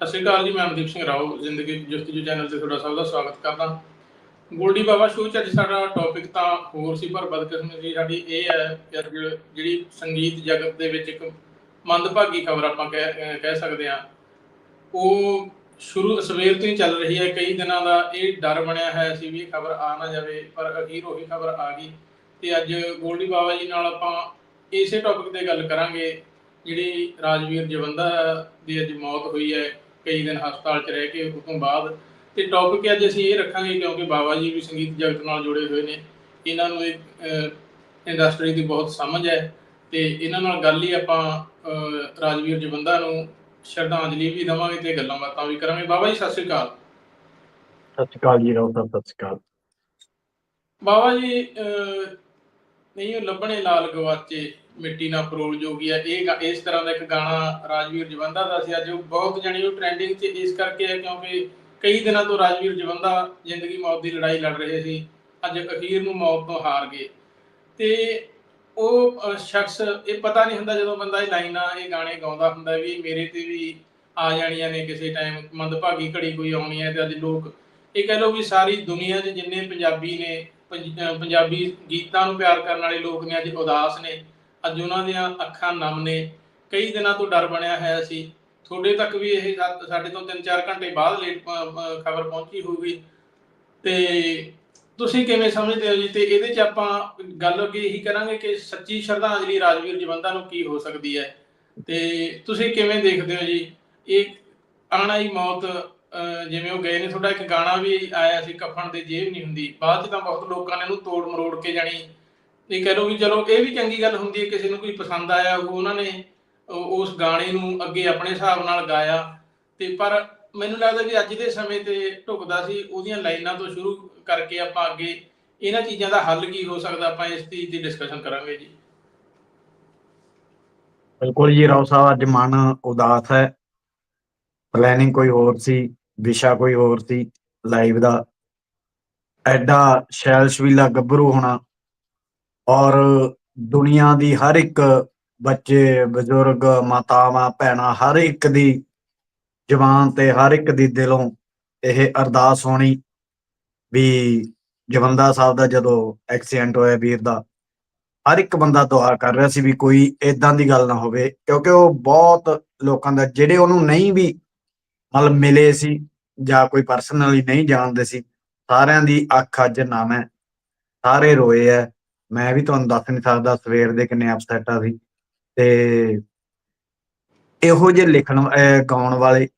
ਸਤਿ ਸ਼੍ਰੀ ਅਕਾਲ ਜੀ, ਮੈਂ ਅਮਦੀਪ ਸਿੰਘ ਰਾਓ, ਜ਼ਿੰਦਗੀ ਜਸਤੀਜੂ ਚੈਨਲ ਤੇ ਤੁਹਾਡਾ ਸਭ ਦਾ ਸਵਾਗਤ ਕਰਦਾ। ਗੋਲਡੀ ਬਾਬਾ ਸ਼ੋਅ ਚ ਅੱਜ ਸਾਡਾ ਟੌਪਿਕ ਤਾਂ ਹੋਰ ਸੀ, ਪਰ ਬਦਕਿਸਮਤੀ ਸਾਡੀ ਇਹ ਹੈ ਕਿ ਜਿਹੜੀ ਸੰਗੀਤ ਜਗਤ ਦੇ ਵਿੱਚ ਇੱਕ ਮੰਦਭਾਗੀ ਖਬਰ ਆਪਾਂ ਕਹਿ ਕਹਿ ਸਕਦੇ ਹਾਂ। ਉਹ ਸ਼ੁਰੂ, ਸਵੇਰ ਤੋਂ ਹੀ ਚੱਲ ਰਹੀ ਹੈ। ਕਈ ਦਿਨਾਂ ਦਾ ਇਹ ਡਰ ਬਣਿਆ ਹੈ ਸੀ ਵੀ ਇਹ ਖਬਰ ਆ ਨਾ ਜਾਵੇ, ਪਰ ਅਖੀਰ ਉਹੀ ਖਬਰ ਆ ਗਈ। ਤੇ ਅੱਜ ਗੋਲਡੀ ਬਾਬਾ ਜੀ ਨਾਲ ਆਪਾਂ ਇਸੇ ਟੌਪਿਕ ਤੇ ਗੱਲ ਕਰਾਂਗੇ। ਜਿਹੜੀ ਰਾਜਵੀਰ ਜਵੰਦਾ ਦੀ ਅੱਜ ਮੌਤ ਹੋਈ ਹੈ ਕਈ ਦਿਨ ਹਸਪਤਾਲ 'ਚ ਰਹਿ ਕੇ ਉਸ ਤੋਂ ਬਾਅਦ। ਤੇ ਟੌਪਿਕ ਅੱਜ ਅਸੀਂ ਇਹ ਰੱਖਾਂਗੇ ਕਿਉਂਕਿ ਬਾਬਾ ਜੀ ਵੀ ਸੰਗੀਤ ਜਗਤ ਨਾਲ ਜੁੜੇ ਹੋਏ ਨੇ। ਇਹਨਾਂ ਨੂੰ ਇਹ ਇੰਡਸਟਰੀ ਦੀ ਬਹੁਤ ਸਮਝ ਹੈ। ਤੇ ਇਹਨਾਂ ਨਾਲ ਗੱਲ ਹੀ ਆਪਾਂ ਰਾਜਵੀਰ ਜਵੰਦਾ ਨੂੰ ਸ਼ਰਧਾਂਜਲੀ ਵੀ ਦੇਵਾਂਗੇ ਤੇ ਗੱਲਾਂ ਬਾਤਾਂ ਵੀ ਕਰਾਂਗੇ। ਬਾਬਾ ਜੀ ਸਤਿ ਸ਼੍ਰੀ ਅਕਾਲ। ਸਤਿ ਸ਼੍ਰੀ ਅਕਾਲ ਜੀ ਰਾਉ ਸਾਹਿਬ ਸਤਿ ਸ਼੍ਰੀ ਅਕਾਲ। ਬਾਬਾ ਜੀ ਨਹੀਂ ਉਹ ਲੱਭਣੇ ਲਾਲ ਗਵਾਚੇ ਮਿੱਟੀ ਨਾਲ ਪਰੋਲ ਜੋਗੀ ਹੈ ਇਹ ਗਾ- ਇਸ ਤਰ੍ਹਾਂ ਦਾ ਇੱਕ ਗਾਣਾ ਰਾਜਵੀਰ ਜਵੰਦਾ ਦਾ ਸੀ। ਅੱਜ ਉਹ ਬਹੁਤ ਜਾਣੀ ਉਹ ਟ੍ਰੈਂਡਿੰਗ 'ਚ ਇਸ ਕਰਕੇ ਹੈ ਕਿਉਂਕਿ ਕਈ ਦਿਨਾਂ ਤੋਂ ਰਾਜਵੀਰ ਜਵੰਦਾ ਜ਼ਿੰਦਗੀ ਮੌਤ ਦੀ ਲੜਾਈ ਲੜ ਰਹੇ ਸੀ। ਅੱਜ ਅਖੀਰ ਨੂੰ ਮੌਤ ਤੋਂ ਹਾਰ ਗਏ। ਤੇ ਉਹ ਅਹ, ਸ਼ਖਸ ਇਹ ਪਤਾ ਨਹੀਂ ਹੁੰਦਾ ਜਦੋਂ ਬੰਦਾ ਇਹ ਲਾਈਨਾਂ ਇਹ ਗਾਣੇ ਗਾਉਂਦਾ ਹੁੰਦਾ ਵੀ ਮੇਰੇ ਤੇ ਵੀ ਆ ਜਾਣੀਆਂ ਨੇ ਕਿਸੇ ਟਾਈਮ ਮੰਦਭਾਗੀ ਘੜੀ ਕੋਈ ਆਉਣੀ ਹੈ ਤੇ ਅੱਜ ਲੋਕ ਇਹ ਕਹਿ ਲਓ ਵੀ ਸਾਰੀ ਦੁਨੀਆ 'ਚ ਜਿੰਨੇ ਪੰਜਾਬੀ ਨੇ ਪੰਜਾਬੀ ਗੀਤਾਂ ਨੂੰ ਪਿਆਰ ਕਰਨ ਵਾਲੇ ਲੋਕ ਨੇ ਅੱਜ ਉਦਾਸ ਨੇ। ਅੱਜ ਉਹਨਾਂ ਦੀਆਂ ਅੱਖਾਂ ਨਮ ਨੇ। ਕਈ ਦਿਨਾਂ ਤੋਂ ਡਰ ਬਣਿਆ ਹੋਇਆ ਸੀ। ਤੁਹਾਡੇ ਤੱਕ ਵੀ ਇਹ ਸਾਡੇ ਤੋਂ 3-4 ਘੰਟੇ ਬਾਅਦ ਲੇਟ ਖਬਰ ਪਹੁੰਚੀ ਹੋਊਗੀ। ਤੇ ਤੁਸੀਂ ਕਿਵੇਂ ਸਮਝਦੇ ਹੋ ਜੀ? ਤੇ ਇਹਦੇ 'ਚ ਆਪਾਂ ਗੱਲ ਅੱਗੇ ਇਹੀ ਕਰਾਂਗੇ ਕਿ ਸੱਚੀ ਸ਼ਰਧਾਂਜਲੀ ਰਾਜਵੀਰ ਜਵੰਦਾ ਨੂੰ ਕੀ ਹੋ ਸਕਦੀ ਹੈ? ਤੇ ਤੁਸੀਂ ਕਿਵੇਂ ਦੇਖਦੇ ਹੋ ਜੀ? ਇਹ ਆਣਾ ਹੀ ਮੌਤ ਜਿਵੇਂ ਉਹ ਗਏ ਨੇ, ਤੁਹਾਡਾ ਇੱਕ ਗਾਣਾ ਵੀ ਆਇਆ ਸੀ, ਕਫਨ ਦੇ ਜੇਬ ਨਹੀਂ ਹੁੰਦੀ। ਬਾਅਦ ਚ ਤਾਂ ਬਹੁਤ ਲੋਕਾਂ ਨੇ ਇਹਨੂੰ ਤੋੜ ਮਰੋੜ ਕੇ ਜਾਣੀ। ਇਹ ਕਹਿ ਲਓ ਵੀ ਚਲੋ, ਇਹ ਵੀ ਚੰਗੀ ਗੱਲ ਹੁੰਦੀ ਹੈ, ਕਿਸੇ ਨੂੰ ਕੋਈ ਪਸੰਦ ਆਇਆ ਉਹ ਉਹਨਾਂ ਨੇ ਉਸ ਗਾਣੇ ਨੂੰ ਅੱਗੇ ਆਪਣੇ ਹਿਸਾਬ ਨਾਲ ਗਾਇਆ। ਤੇ ਪਰ ਮੈਨੂੰ ਲੱਗਦਾ ਵੀ ਅੱਜ ਦੇ ਸਮੇਂ ਤੇ ਢੁਕਦਾ ਸੀ, ਉਹਦੀਆਂ ਲਾਈਨਾਂ ਤੋਂ ਸ਼ੁਰੂ ਕਰਕੇ ਆਪਾਂ ਅੱਗੇ ਇਹਨਾਂ ਚੀਜ਼ਾਂ ਦਾ ਹੱਲ ਕੀ ਹੋ ਸਕਦਾ, ਆਪਾਂ ਇਸ ਚੀਜ਼ ਦੀ ਡਿਸਕਸ਼ਨ ਕਰਾਂਗੇ ਜੀ। ਬਿਲਕੁਲ ਜੀ, ਰਾਓ ਸਾਹਿਬ, ਅੱਜ ਮਨ ਉਦਾਸ ਹੈ। ਪਲੈਨਿੰਗ ਕੋਈ ਹੋਰ ਸੀ। ਵਿਸ਼ਾ ਕੋਈ ਹੋਰ ਸੀ, ਲਾਈਵ ਦਾ। ਐਡਾ ਸ਼ੈਲ ਗੱਭਰੂ ਹੋਣਾ। ਔਰ ਦੁਨੀਆ ਦੀ ਹਰ ਇੱਕ ਬੱਚੇ, ਬਜ਼ੁਰਗ, ਮਾਤਾਵਾਂ, ਭੈਣਾਂ, ਹਰ ਇੱਕ ਦੀ ਜ਼ਬਾਨ ਤੇ ਹਰ ਇੱਕ ਦੀ ਦਿਲੋਂ ਇਹ ਅਰਦਾਸ ਹੋਣੀ ਵੀ ਜਵੰਦਾ ਸਾਹਿਬ ਦਾ ਜਦੋਂ ਐਕਸੀਡੈਂਟ ਹੋਇਆ ਵੀਰ ਦਾ, ਹਰ ਇੱਕ ਬੰਦਾ ਦੁਆ ਕਰ ਰਿਹਾ ਸੀ ਵੀ ਕੋਈ ਇਦਾਂ ਦੀ ਗੱਲ ਨਾ ਹੋਵੇ, ਕਿਉਂਕਿ ਉਹ ਬਹੁਤ ਲੋਕਾਂ ਦਾ, ਜਿਹੜੇ ਉਹਨੂੰ ਨਹੀਂ ਵੀ ਮਤਲਬ ਮਿਲੇ ਸੀ ਜਾਂ ਕੋਈ ਪਰਸਨਲੀ ਨਹੀਂ ਜਾਣਦੇ ਸੀ, ਸਾਰਿਆਂ ਦੀ ਅੱਖ ਅੱਜ ਨਮ ਹੈ। ਸਾਰੇ ਰੋਏ ਐ ਮੈਂ ਵੀ ਤੁਹਾਨੂੰ ਦੱਸ ਨਹੀਂ ਸਕਦਾ, ਸਵੇਰ ਦੇ ਕਿੰਨੇ ਅਪਸੈਟ ਆ ਸੀ ਤੇ ਇਹੋ ਜਿਹੇ ਲਿਖਣ ਗਾਉਣ ਵਾਲੇ,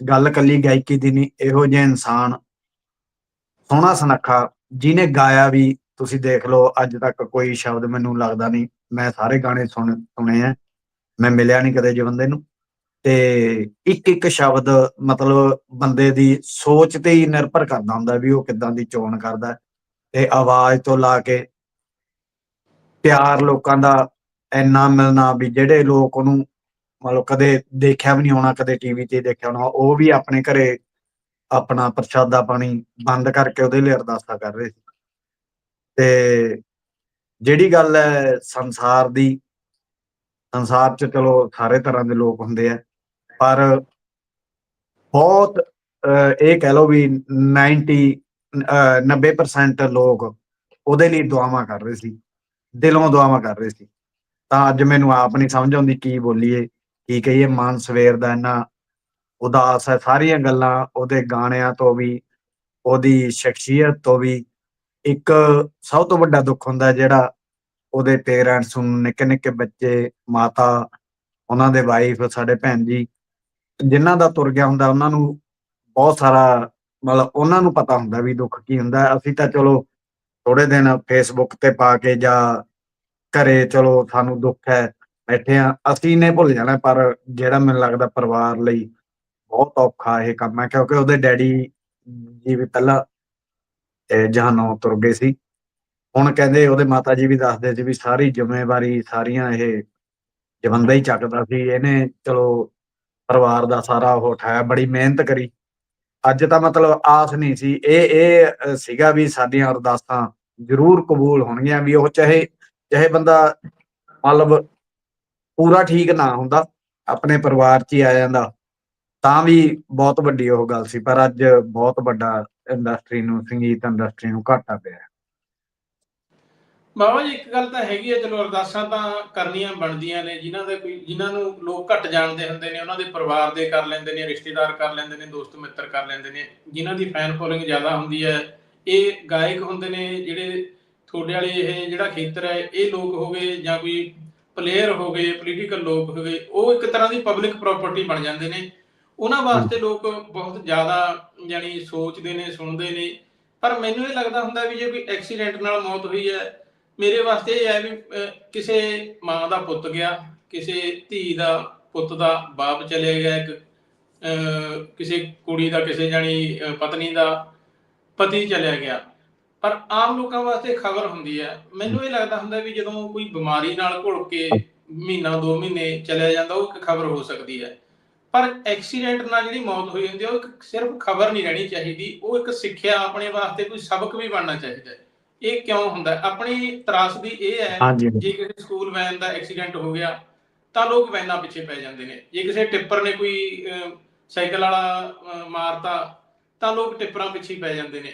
ਗੱਲ ਕੱਲੀ ਗਾਇਕੀ ਦੀ ਨਹੀਂ, ਇਹੋ ਜਿਹੇ ਇਨਸਾਨ, ਸੋਹਣਾ ਸੁਨੱਖਾ, ਜਿਹਨੇ ਗਾਇਆ ਵੀ, ਤੁਸੀਂ ਦੇਖ ਲਓ, ਅੱਜ ਤੱਕ ਕੋਈ ਸ਼ਬਦ ਮੈਨੂੰ ਲੱਗਦਾ ਨਹੀਂ। ਮੈਂ ਸਾਰੇ ਗਾਣੇ ਸੁਣ, ਸੁਣੇ ਆ ਮੈਂ ਮਿਲਿਆ ਨਹੀਂ ਕਦੇ ਜਵੰਦੇ ਨੂੰ। ਤੇ ਇੱਕ ਇੱਕ ਸ਼ਬਦ ਮਤਲਬ ਬੰਦੇ ਦੀ ਸੋਚ ਤੇ ਹੀ ਨਿਰਭਰ ਕਰਦਾ ਹੁੰਦਾ ਵੀ ਉਹ ਕਿੱਦਾਂ ਦੀ ਚੋਣ ਕਰਦਾ ਤੇ ਆਵਾਜ਼ ਤੋਂ ਲਾ ਕੇ ਪਿਆਰ ਲੋਕਾਂ ਦਾ ਇੰਨਾ ਮਿਲਣਾ ਵੀ ਜਿਹੜੇ ਲੋਕ ਉਹਨੂੰ ਮਤਲਬ ਕਦੇ ਦੇਖਿਆ ਵੀ ਨਹੀਂ ਹੋਣਾ, ਕਦੇ ਟੀਵੀ ਤੇ ਦੇਖਿਆ ਹੋਣਾ, ਉਹ ਵੀ ਆਪਣੇ ਘਰੇ ਆਪਣਾ ਪ੍ਰਸ਼ਾਦਾ ਪਾਣੀ ਬੰਦ ਕਰਕੇ ਉਹਦੇ ਲਈ ਅਰਦਾਸਾਂ ਕਰ ਰਹੇ ਸੀ। ਤੇ ਜਿਹੜੀ ਗੱਲ ਹੈ ਸੰਸਾਰ ਦੀ, ਸੰਸਾਰ 'ਚ ਚਲੋ ਸਾਰੇ ਤਰ੍ਹਾਂ ਦੇ ਲੋਕ ਹੁੰਦੇ ਆ। ਪਰ ਬਹੁਤ ਇਹ ਕਹਿ ਲਓ ਵੀ 90 ਅਹ, 90% ਲੋਕ ਉਹਦੇ ਲਈ ਦੁਆਵਾਂ ਕਰ ਰਹੇ ਸੀ ਦਿਲੋਂ ਦੁਆਵਾਂ ਕਰ ਰਹੇ ਸੀ। ਤਾਂ ਅੱਜ ਮੈਨੂੰ ਆਪ ਨਹੀਂ ਸਮਝ ਆਉਂਦੀ ਕੀ ਬੋਲੀਏ ਕੀ ਕਹੀਏ ਮਨ ਸਵੇਰ ਦਾ ਇੰਨਾ ਉਦਾਸ ਹੈ ਸਾਰੀਆਂ ਗੱਲਾਂ ਉਹਦੇ ਗਾਣਿਆਂ ਤੋਂ ਵੀ ਉਹਦੀ ਸ਼ਖਸੀਅਤ ਤੋਂ ਵੀ ਇੱਕ ਸਭ ਤੋਂ ਵੱਡਾ ਦੁੱਖ ਹੁੰਦਾ ਜਿਹੜਾ ਉਹਦੇ ਪੇਰੈਂਟਸ ਨੂੰ ਨਿੱਕੇ ਨਿੱਕੇ ਬੱਚੇ ਮਾਤਾ ਉਹਨਾਂ ਦੇ ਵਾਈਫ ਸਾਡੇ ਭੈਣ ਜੀ ਜਿਨ੍ਹਾਂ ਦਾ ਤੁਰ ਗਿਆ ਹੁੰਦਾ, ਉਹਨਾਂ ਨੂੰ ਬਹੁਤ ਸਾਰਾ ਮਤਲਬ ਉਹਨਾਂ ਨੂੰ ਪਤਾ ਹੁੰਦਾ ਵੀ ਦੁੱਖ ਕੀ ਹੁੰਦਾ। ਅਸੀਂ ਤਾਂ ਚਲੋ ਥੋੜੇ ਦਿਨ ਫੇਸਬੁੱਕ ਤੇ ਪਾ ਕੇ ਜਾਂ ਘਰੇ ਚਲੋ ਸਾਨੂੰ ਦੁੱਖ ਹੈ, ਬੈਠੇ ਆ ਅਸੀਂ ਨੇ ਭੁੱਲ ਜਾਣਾ, ਪਰ ਜਿਹੜਾ ਮੈਨੂੰ ਲੱਗਦਾ ਪਰਿਵਾਰ ਲਈ ਬਹੁਤ ਔਖਾ ਇਹ ਕੰਮ ਹੈ, ਕਿਉਂਕਿ ਉਹਦੇ ਡੈਡੀ ਜੀ ਵੀ ਪਹਿਲਾਂ ਤੇ ਜਹਾਨੋਂ ਤੁਰ ਗਏ ਸੀ। ਹੁਣ ਕਹਿੰਦੇ ਉਹਦੇ ਮਾਤਾ ਜੀ ਵੀ ਦੱਸਦੇ ਸੀ ਵੀ ਸਾਰੀ ਜ਼ਿੰਮੇਵਾਰੀ ਸਾਰੀਆਂ ਇਹ ਜਵੰਦਾ ਹੀ ਚੱਕਦਾ ਸੀ, ਇਹਨੇ ਚਲੋ ਪਰਿਵਾਰ ਦਾ ਸਾਰਾ ਉਹ ਉਠਾਇਆ, ਬੜੀ ਮਿਹਨਤ ਕਰੀ। ਅੱਜ ਤਾਂ ਮਤਲਬ ਆਸ ਨਹੀਂ ਸੀ। ਇਹ ਇਹ ਸੀਗਾ ਵੀ ਸਾਡੀਆਂ ਅਰਦਾਸਾਂ ਜ਼ਰੂਰ ਕਬੂਲ ਹੋਣਗੀਆਂ ਵੀ ਉਹ ਚਾਹੇ ਚਾਹੇ ਬੰਦਾ ਮਤਲਬ ਪੂਰਾ ਠੀਕ ਨਾ ਹੁੰਦਾ, ਆਪਣੇ ਪਰਿਵਾਰ 'ਚ ਹੀ ਆ ਜਾਂਦਾ, ਤਾਂ ਵੀ ਬਹੁਤ ਵੱਡੀ ਉਹ ਗੱਲ ਸੀ। ਪਰ ਅੱਜ ਬਹੁਤ ਵੱਡਾ ਇੰਡਸਟਰੀ ਨੂੰ, ਸੰਗੀਤ ਇੰਡਸਟਰੀ ਨੂੰ ਘਾਟਾ ਪਿਆ। ਬਾਬਾ ਜੀ ਇੱਕ ਗੱਲ ਤਾਂ ਹੈਗੀ ਹੈ ਚਲੋ ਅਰਦਾਸਾਂ ਤਾਂ ਕਰਨੀਆਂ ਬਣਦੀਆਂ ਨੇ ਜਿਨ੍ਹਾਂ ਦੇ ਕੋਈ ਜਿਨ੍ਹਾਂ ਨੂੰ ਲੋਕ ਘੱਟ ਜਾਣਦੇ ਹੁੰਦੇ ਨੇ ਉਹਨਾਂ ਦੇ ਪਰਿਵਾਰ ਦੇ ਕਰ ਲੈਂਦੇ ਨੇ ਰਿਸ਼ਤੇਦਾਰ ਕਰ ਲੈਂਦੇ ਨੇ ਦੋਸਤ ਮਿੱਤਰ ਕਰ ਲੈਂਦੇ ਨੇ ਜਿਨ੍ਹਾਂ ਦੀ ਫੈਨ ਫੋਲੋਇੰਗ ਜ਼ਿਆਦਾ ਹੁੰਦੀ ਹੈ ਇਹ ਗਾਇਕ ਹੁੰਦੇ ਨੇ ਜਿਹੜੇ ਤੁਹਾਡੇ ਵਾਲੇ ਇਹ ਜਿਹੜਾ ਖੇਤਰ ਹੈ ਇਹ ਲੋਕ ਹੋ ਗਏ ਜਾਂ ਕੋਈ ਪਲੇਅਰ ਹੋ ਗਏ ਪੋਲੀਟੀਕਲ ਲੋਕ ਹੋ ਗਏ ਉਹ ਇੱਕ ਤਰ੍ਹਾਂ ਦੀ ਪਬਲਿਕ ਪ੍ਰਾਪਰਟੀ ਬਣ ਜਾਂਦੇ ਨੇ। ਉਹਨਾਂ ਵਾਸਤੇ ਲੋਕ ਬਹੁਤ ਜ਼ਿਆਦਾ ਯਾਨੀ ਸੋਚਦੇ ਨੇ ਸੁਣਦੇ ਨੇ ਪਰ ਮੈਨੂੰ ਇਹ ਲੱਗਦਾ ਹੁੰਦਾ ਵੀ ਜੇ ਕੋਈ ਐਕਸੀਡੈਂਟ ਨਾਲ ਮੌਤ ਹੋਈ ਹੈ ਮੇਰੇ ਵਾਸਤੇ ਇਹ ਹੈ ਵੀ ਕਿਸੇ ਮਾਂ ਦਾ ਪੁੱਤ ਗਿਆ, ਕਿਸੇ ਧੀ ਦਾ ਪੁੱਤ ਦਾ ਬਾਪ ਚਲੇ ਗਿਆ, ਇੱਕ ਕਿਸੇ ਕੁੜੀ ਦਾ, ਕਿਸੇ ਜਾਨੀ ਪਤਨੀ ਦਾ ਪਤੀ ਚਲਿਆ ਗਿਆ। ਪਰ ਆਮ ਲੋਕਾਂ ਵਾਸਤੇ ਖਬਰ ਹੁੰਦੀ ਹੈ, ਮੈਨੂੰ ਇਹ ਲੱਗਦਾ ਹੁੰਦਾ ਵੀ ਜਦੋਂ ਕੋਈ ਬਿਮਾਰੀ ਨਾਲ ਘੁਲ ਕੇ ਮਹੀਨਾ, ਦੋ ਮਹੀਨੇ ਚਲਿਆ ਜਾਂਦਾ, ਉਹ ਇੱਕ ਖਬਰ ਹੋ ਸਕਦੀ ਹੈ। ਪਰ ਐਕਸੀਡੈਂਟ ਨਾਲ ਜਿਹੜੀ ਮੌਤ ਹੋਈ ਹੁੰਦੀ ਹੈ, ਉਹ ਇੱਕ ਸਿਰਫ ਖਬਰ ਨਹੀਂ ਰਹਿਣੀ ਚਾਹੀਦੀ, ਉਹ ਇੱਕ ਸਿੱਖਿਆ ਆਪਣੇ ਵਾਸਤੇ ਕੋਈ ਸਬਕ ਵੀ ਬਣਨਾ ਚਾਹੀਦਾ ਹੈ। ਇਹ ਕਿਉਂ ਹੁੰਦਾ? ਆਪਣੀ ਤਰਾਸਦੀ ਇਹ ਹੈ ਜੇ ਕਿਸੇ ਸਕੂਲ ਵੈਨ ਦਾ ਐਕਸੀਡੈਂਟ ਹੋ ਗਿਆ ਤਾਂ ਲੋਕ ਵੈਨਾਂ ਪਿੱਛੇ ਪੈ ਜਾਂਦੇ ਨੇ। ਜੇ ਕਿਸੇ ਟਿੱਪਰ ਨੇ ਕੋਈ ਸਾਈਕਲ ਵਾਲਾ ਮਾਰਤਾ ਤਾਂ ਲੋਕ ਟਿੱਪਰਾਂ ਪਿੱਛੇ ਪੈ ਜਾਂਦੇ ਨੇ।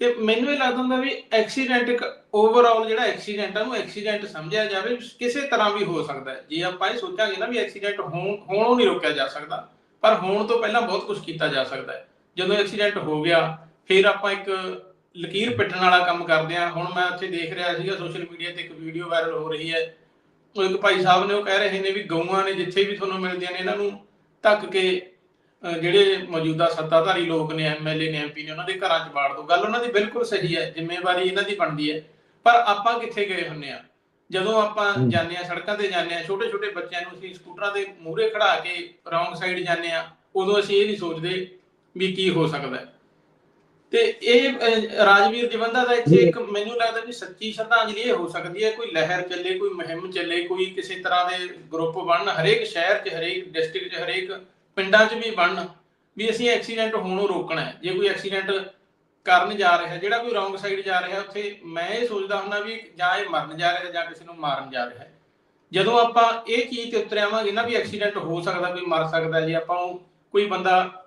ਕਿ ਮੈਨੂੰ ਇਹ ਲੱਗਦਾ ਹੁੰਦਾ ਵੀ ਐਕਸੀਡੈਂਟ ਇੱਕ ਓਵਰਆਲ ਜਿਹੜਾ ਐਕਸੀਡੈਂਟ ਆ ਉਹਨੂੰ ਐਕਸੀਡੈਂਟ ਸਮਝਿਆ ਜਾਵੇ ਕਿਸੇ ਤਰ੍ਹਾਂ ਵੀ ਹੋ ਸਕਦਾ ਜੇ ਆਪਾਂ ਇਹ ਸੋਚਾਂਗੇ ਨਾ ਵੀ ਐਕਸੀਡੈਂਟ ਹੋਣ ਹੋਣੋਂ ਨਹੀਂ ਰੋਕਿਆ ਜਾ ਸਕਦਾ ਪਰ ਹੋਣ ਤੋਂ ਪਹਿਲਾਂ ਬਹੁਤ ਕੁਝ ਕੀਤਾ ਜਾ ਸਕਦਾ ਹੈ। ਜਦੋਂ ਐਕਸੀਡੈਂਟ ਹੋ ਗਿਆ ਫਿਰ ਆਪਾਂ ਇੱਕ ਲਕੀਰ ਪਿੱਟਣ ਵਾਲਾ ਕੰਮ ਕਰਦੇ ਆ। ਹੁਣ ਮੈਂ ਉੱਥੇ ਦੇਖ ਰਿਹਾ ਸੀਗਾ ਸੋਸ਼ਲ ਮੀਡੀਆ ਤੇ ਇੱਕ ਵੀਡੀਓ ਵਾਇਰਲ ਹੋ ਰਹੀ ਹੈ। ਉਹ ਇੱਕ ਭਾਈ ਸਾਹਿਬ ਨੇ ਉਹ ਕਹਿ ਰਹੇ ਨੇ ਵੀ ਗਊਆਂ ਨੇ ਜਿੱਥੇ ਵੀ ਤੁਹਾਨੂੰ ਮਿਲਦੀਆਂ ਨੇ ਇਹਨਾਂ ਨੂੰ ਧੱਕ ਕੇ ਜਿਹੜੇ ਮੌਜੂਦਾ ਸੱਤਾਧਾਰੀ ਲੋਕ ਨੇ ਐਮਐਲਏ ਨੇ ਐਮਪੀ ਨੇ ਉਹਨਾਂ ਦੇ ਘਰਾਂ 'ਚ ਬਾੜ ਦੋ। ਗੱਲ ਉਹਨਾਂ ਦੀ ਬਿਲਕੁਲ ਸਹੀ ਹੈ ਜ਼ਿੰਮੇਵਾਰੀ ਇਹਨਾਂ ਦੀ ਬਣਦੀ ਹੈ। ਪਰ ਆਪਾਂ ਕਿੱਥੇ ਗਏ ਹੁੰਨੇ ਆ? ਜਦੋਂ ਆਪਾਂ। ਜਾਂਦੇ ਆ ਸੜਕਾਂ ਤੇ ਜਾਂਦੇ ਆ ਛੋਟੇ ਛੋਟੇ ਬੱਚਿਆਂ ਨੂੰ ਅਸੀਂ ਸਕੂਟਰਾਂ ਦੇ ਮੂਹਰੇ ਖੜਾ ਕੇ ਰੌਂਗ ਸਾਈਡ ਜਾਂਦੇ ਆ ਉਦੋਂ ਅਸੀਂ ਇਹ ਨਹੀਂ ਸੋਚਦੇ ਵੀ ਕੀ ਹੋ ਸਕਦਾ ਹੈ। ਤੇ ਇਹ ਰਾਜਵੀਰ ਜਵੰਦਾ ਦਾ ਇੱਥੇ ਇੱਕ ਮੈਨੂੰ ਲੱਗਦਾ ਵੀ ਸੱਚੀ ਸ਼ਰਧਾਂਜਲੀ ਇਹ ਹੋ ਸਕਦੀ ਹੈ, ਕੋਈ ਲਹਿਰ ਚੱਲੇ, ਕੋਈ ਮੁਹਿੰਮ ਚੱਲੇ, ਕੋਈ ਕਿਸੇ ਤਰ੍ਹਾਂ ਦੇ ਗਰੁੱਪ ਬਣਨ, ਹਰੇਕ ਸ਼ਹਿਰ 'ਚ, ਹਰੇਕ ਡਿਸਟ੍ਰਿਕਟ 'ਚ, ਹਰੇਕ ਪਿੰਡਾਂ 'ਚ ਵੀ ਬਣਨ ਵੀ ਅਸੀਂ ਐਕਸੀਡੈਂਟ ਹੋਣੋਂ ਰੋਕਣਾ ਹੈ। ਜੇ ਕੋਈ ਐਕਸੀਡੈਂਟ ਕਰਨ ਜਾ ਰਿਹਾ, ਜਿਹੜਾ ਕੋਈ ਰੌਂਗ ਸਾਈਡ ਜਾ ਰਿਹਾ, ਉੱਥੇ ਮੈਂ ਇਹ ਸੋਚਦਾ ਹੁੰਦਾ ਵੀ ਜਾਂ ਇਹ ਮਰਨ ਜਾ ਰਿਹਾ ਜਾਂ ਕਿਸੇ ਨੂੰ ਮਾਰਨ ਜਾ ਰਿਹਾ ਜਦੋਂ ਆਪਾਂ ਇਹ ਚੀਜ਼ ਤੇ ਉਤਰ ਆਵਾਂਗੇ ਨਾ ਵੀ ਐਕਸੀਡੈਂਟ ਹੋ ਸਕਦਾ, ਕੋਈ ਮਰ ਸਕਦਾ, ਜੇ ਆਪਾਂ ਨੂੰ ਕੋਈ ਬੰਦਾ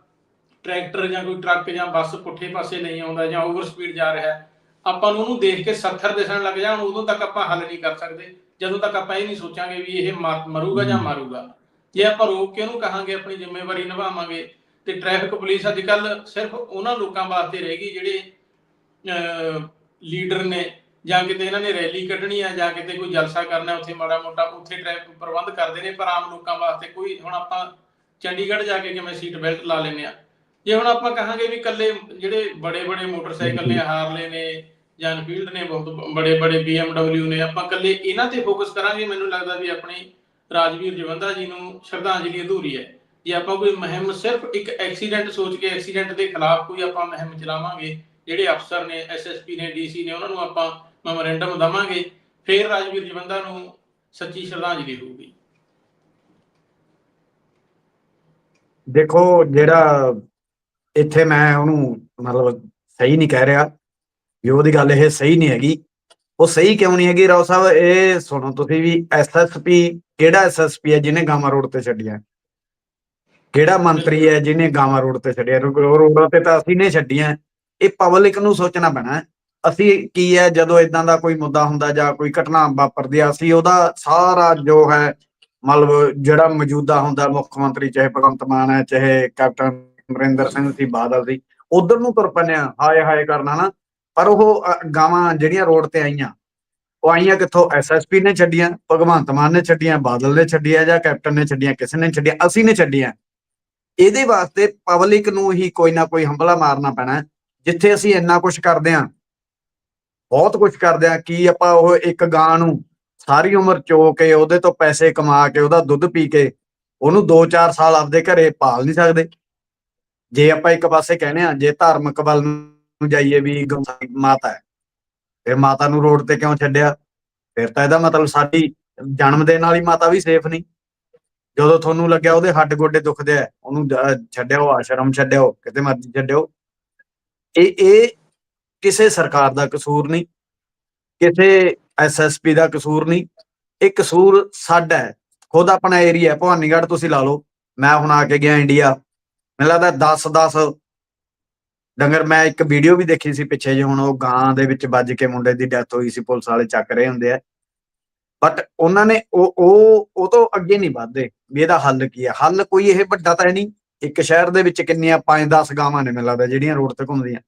ਟਰੈਕਟਰ ਜਾਂ ਕੋਈ ਟਰੱਕ ਜਾਂ ਬੱਸ ਪੁੱਠੇ ਪਾਸੇ ਨਹੀਂ ਆਉਂਦਾ ਜਾਂ ਓਵਰ ਸਪੀਡ ਜਾ ਰਿਹਾ ਹੈ, ਆਪਾਂ ਨੂੰ ਉਹਨੂੰ ਦੇਖ ਕੇ 70 ਦਿਸਣ ਲੱਗ ਜਾਣ, ਉਦੋਂ ਤੱਕ ਆਪਾਂ ਹੱਲ ਨਹੀਂ ਕਰ ਸਕਦੇ। ਜਦੋਂ ਤੱਕ ਆਪਾਂ ਇਹ ਨਹੀਂ ਸੋਚਾਂਗੇ ਵੀ ਇਹ ਮਰ- ਮਰੂਗਾ ਜਾਂ ਮਾਰੂਗਾ। ਜੇ ਆਪਾਂ ਰੋਕ ਕੇ ਉਹਨੂੰ ਕਹਾਂਗੇ, ਆਪਣੀ ਜ਼ਿੰਮੇਵਾਰੀ ਨਿਭਾਵਾਂਗੇ, ਤੇ ਟ੍ਰੈਫਿਕ ਪੁਲਿਸ ਅੱਜ ਕੱਲ ਸਿਰਫ ਉਹਨਾਂ ਲੋਕਾਂ ਵਾਸਤੇ ਰਹੇਗੀ ਜਿਹੜੇ ਲੀਡਰ ਨੇ, ਜਾਂ ਕਿਤੇ ਇਹਨਾਂ ਨੇ ਰੈਲੀ ਕੱਢਣੀ ਆ, ਜਾਂ ਕਿਤੇ ਕੋਈ ਜਲਸਾ ਕਰਨਾ ਉੱਥੇ ਮਾੜਾ ਮੋਟਾ, ਉੱਥੇ ਟ੍ਰੈਫਿਕ ਪ੍ਰਬੰਧ ਕਰਦੇ ਨੇ, ਪਰ ਆਮ ਲੋਕਾਂ ਵਾਸਤੇ ਕੋਈ, ਹੁਣ ਆਪਾਂ ਚੰਡੀਗੜ੍ਹ ਜਾ ਕੇ ਕਿਵੇਂ ਸੀਟ ਬੈਲਟ ਲਾ ਲੈਂਦੇ ਆ ਜੇ ਹੁਣ ਆਪਾਂ ਕਹਾਂਗੇ ਵੀ ਇਕੱਲੇ ਜਿਹੜੇ ਬੜੇ ਬੜੇ ਮੋਟਰਸਾਈਕਲ ਨੇ ਹਾਰਲੇ ਨੇ ਜਾਂ ਫੀਲਡ ਨੇ ਬਹੁਤ ਬੜੇ ਬੜੇ BMW ਨੇ ਆਪਾਂ ਇਕੱਲੇ ਇਹਨਾਂ ਤੇ ਫੋਕਸ ਕਰਾਂਗੇ ਮੈਨੂੰ ਲੱਗਦਾ ਵੀ ਆਪਣੀ ਰਾਜਵੀਰ ਜਵੰਦਾ ਜੀ ਨੂੰ ਸ਼ਰਧਾਂਜਲੀ ਅਧੂਰੀ ਹੈ। ਜੇ ਆਪਾਂ ਕੋਈ ਮੁਹਿੰਮ ਸਿਰਫ ਇੱਕ ਐਕਸੀਡੈਂਟ ਸੋਚ ਕੇ ਐਕਸੀਡੈਂਟ ਦੇ ਖਿਲਾਫ ਕੋਈ ਆਪਾਂ ਮੁਹਿੰਮ ਚਲਾਵਾਂਗੇ ਜਿਹੜੇ ਅਫਸਰ ਨੇ ਐਸਐਸਪੀ ਨੇ ਡੀਸੀ ਨੇ ਉਹਨਾਂ ਨੂੰ ਆਪਾਂ ਮੈਮੋਰੈਂਡਮ ਦਵਾਂਗੇ ਫਿਰ ਰਾਜਵੀਰ ਜਵੰਦਾ ਨੂੰ ਸੱਚੀ ਸ਼ਰਧਾਂਜਲੀ ਹੋਊਗੀ। ਦੇਖੋ ਜਿਹੜਾ ਇੱਥੇ ਮੈਂ ਉਹਨੂੰ ਮਤਲਬ ਸਹੀ ਨਹੀਂ ਕਹਿ ਰਿਹਾ ਵੀ ਉਹਦੀ ਗੱਲ ਇਹ ਸਹੀ ਨਹੀਂ ਹੈਗੀ। ਉਹ ਸਹੀ ਕਿਉਂ ਨਹੀਂ ਹੈਗੀ ਰਾਓ ਸਾਹਿਬ? ਇਹ ਸੁਣੋ ਤੁਸੀਂ ਵੀ ਐਸਐਸਪੀ ਕਿਹੜਾ ਐਸਐਸਪੀ ਹੈ ਜਿਹਨੇ ਗਾਮਾ ਰੋਡ ਤੇ ਛੱਡੀਆਂ? ਕਿਹੜਾ ਮੰਤਰੀ ਹੈ ਜਿਹਨੇ ਗਾਮਾ ਰੋਡ ਤੇ ਛੱਡਿਆ? ਰੋਡਾਂ ਤੇ ਤਾਂ ਅਸੀਂ ਨੇ ਛੱਡੀਆਂ। ਇਹ ਪਬਲਿਕ ਨੂੰ ਸੋਚਣਾ ਪੈਣਾ ਅਸੀਂ ਕੀ ਹੈ, ਜਦੋਂ ਇਦਾਂ ਦਾ ਕੋਈ ਮੁੱਦਾ ਹੁੰਦਾ ਜਾਂ ਕੋਈ ਘਟਨਾ ਵਾਪਰਦੀ ਆ, ਅਸੀਂ ਉਹਦਾ ਸਾਰਾ ਜੋ ਹੈ, ਮਤਲਬ ਜਿਹੜਾ ਮੌਜੂਦਾ ਹੁੰਦਾ ਮੁੱਖ ਮੰਤਰੀ, ਚਾਹੇ ਭਗਵੰਤ ਮਾਨ ਹੈ, ਚਾਹੇ ਕੈਪਟਨ ਅਮਰਿੰਦਰ ਸਿੰਘ ਸੀ ਬਾਦਲ ਸੀ, ਉਧਰ ਨੂੰ ਤੁਰ ਪੈਂਦੇ ਹਾਏ ਹਾਏ ਕਰਨਾ ਨਾ ਪਰ ਉਹ ਗਾਵਾਂ ਜਿਹੜੀਆਂ ਰੋਡ ਤੇ ਆਈਆਂ, ਉਹ ਆਈਆਂ ਕਿੱਥੋਂ? ਐਸਐਸਪੀ ਨੇ ਛੱਡੀਆਂ, ਭਗਵੰਤ ਮਾਨ ਨੇ ਛੱਡੀਆਂ, ਬਾਦਲ ਨੇ ਛੱਡੀਆਂ ਜਾਂ ਕੈਪਟਨ ਨੇ ਛੱਡੀਆਂ, ਕਿਸੇ ਨੇ ਛੱਡੀਆਂ, ਅਸੀਂ ਨੇ ਛੱਡੀਆਂ। ਇਹਦੇ ਵਾਸਤੇ ਪਬਲਿਕ ਨੂੰ ਹੀ ਕੋਈ ਨਾ ਕੋਈ ਹੰਬਲਾ ਮਾਰਨਾ ਪੈਣਾ ਜਿੱਥੇ ਅਸੀਂ ਇੰਨਾ ਕੁਝ ਕਰਦੇ ਆ ਬਹੁਤ ਕੁਝ ਕਰਦੇ ਆ ਕੀ ਆਪਾਂ ਉਹ ਇੱਕ ਗਾਂ ਨੂੰ ਸਾਰੀ ਉਮਰ ਚੋ ਕੇ, ਉਹਦੇ ਤੋਂ ਪੈਸੇ ਕਮਾ ਕੇ, ਉਹਦਾ ਦੁੱਧ ਪੀ ਕੇ, ਉਹਨੂੰ 2-4 ਸਾਲ ਆਪਦੇ ਘਰੇ ਪਾਲ ਨਹੀਂ ਸਕਦੇ। ਜੇ ਆਪਾਂ ਇੱਕ ਪਾਸੇ ਕਹਿੰਦੇ ਆ ਜੇ ਧਾਰਮਿਕ ਵੱਲ ਨੂੰ ਜਾਈਏ ਵੀ ਗਊ ਮਾਤਾ ਹੈ, ਫਿਰ ਮਾਤਾ ਨੂੰ ਰੋਡ ਤੇ ਕਿਉਂ ਛੱਡਿਆ? ਫਿਰ ਤਾਂ ਇਹਦਾ ਮਤਲਬ ਸਾਡੀ ਜਨਮ ਦੇਣ ਵਾਲੀ ਮਾਤਾ ਵੀ ਸੇਫ ਨਹੀਂ। ਜਦੋਂ ਤੁਹਾਨੂੰ ਲੱਗਿਆ ਉਹਦੇ ਹੱਡ ਗੋਡੇ ਦੁਖਦੇ ਆ, ਉਹਨੂੰ ਜ- ਛੱਡਿਓ ਆਸ਼ਰਮ ਛੱਡਿਓ ਕਿਤੇ ਮਰਜ਼ੀ ਛੱਡਿਓ ਇਹ ਇਹ ਕਿਸੇ ਸਰਕਾਰ ਦਾ ਕਸੂਰ ਨਹੀਂ, ਕਿਸੇ ਐਸਐਸਪੀ ਦਾ ਕਸੂਰ ਨਹੀਂ। ਇਹ ਕਸੂਰ ਸਾਡਾ ਹੈ। ਖੁਦ ਆਪਣਾ ਏਰੀਆ ਭਵਾਨੀਗੜ੍ਹ ਤੁਸੀਂ ਲਾ ਲਓ। ਮੈਂ ਹੁਣ ਆ ਕੇ ਗਿਆ ਇੰਡੀਆ। ਮੈਨੂੰ ਲੱਗਦਾ 10 10 ਡੰਗਰ ਮੈਂ ਇੱਕ ਵੀਡੀਓ ਵੀ ਦੇਖੀ ਸੀ ਪਿੱਛੇ ਜੇ ਹੁਣ ਉਹ ਗਾਂ ਦੇ ਵਿੱਚ ਵੱਜ ਕੇ ਮੁੰਡੇ ਦੀ ਡੈਥ ਹੋਈ ਸੀ, ਪੁਲਿਸ ਵਾਲੇ ਚੱਕ ਰਹੇ ਹੁੰਦੇ ਆ। ਬਟ ਉਹਨਾਂ ਨੇ ਉਹ ਉਹ ਉਹ ਤੋਂ ਅੱਗੇ ਨਹੀਂ ਵਧਦੇ ਵੀ ਇਹਦਾ ਹੱਲ ਕੀ ਹੈ ਹੱਲ ਕੋਈ ਇਹ ਵੱਡਾ ਤਾਂ ਹੈ ਨਹੀਂ, ਇੱਕ ਸ਼ਹਿਰ ਦੇ ਵਿੱਚ ਕਿੰਨੀਆਂ 5-10 ਗਾਵਾਂ ਨੇ ਮੈਨੂੰ ਲੱਗਦਾ, ਜਿਹੜੀਆਂ ਰੋਡ ਤੇ ਘੁੰਮਦੀਆਂ।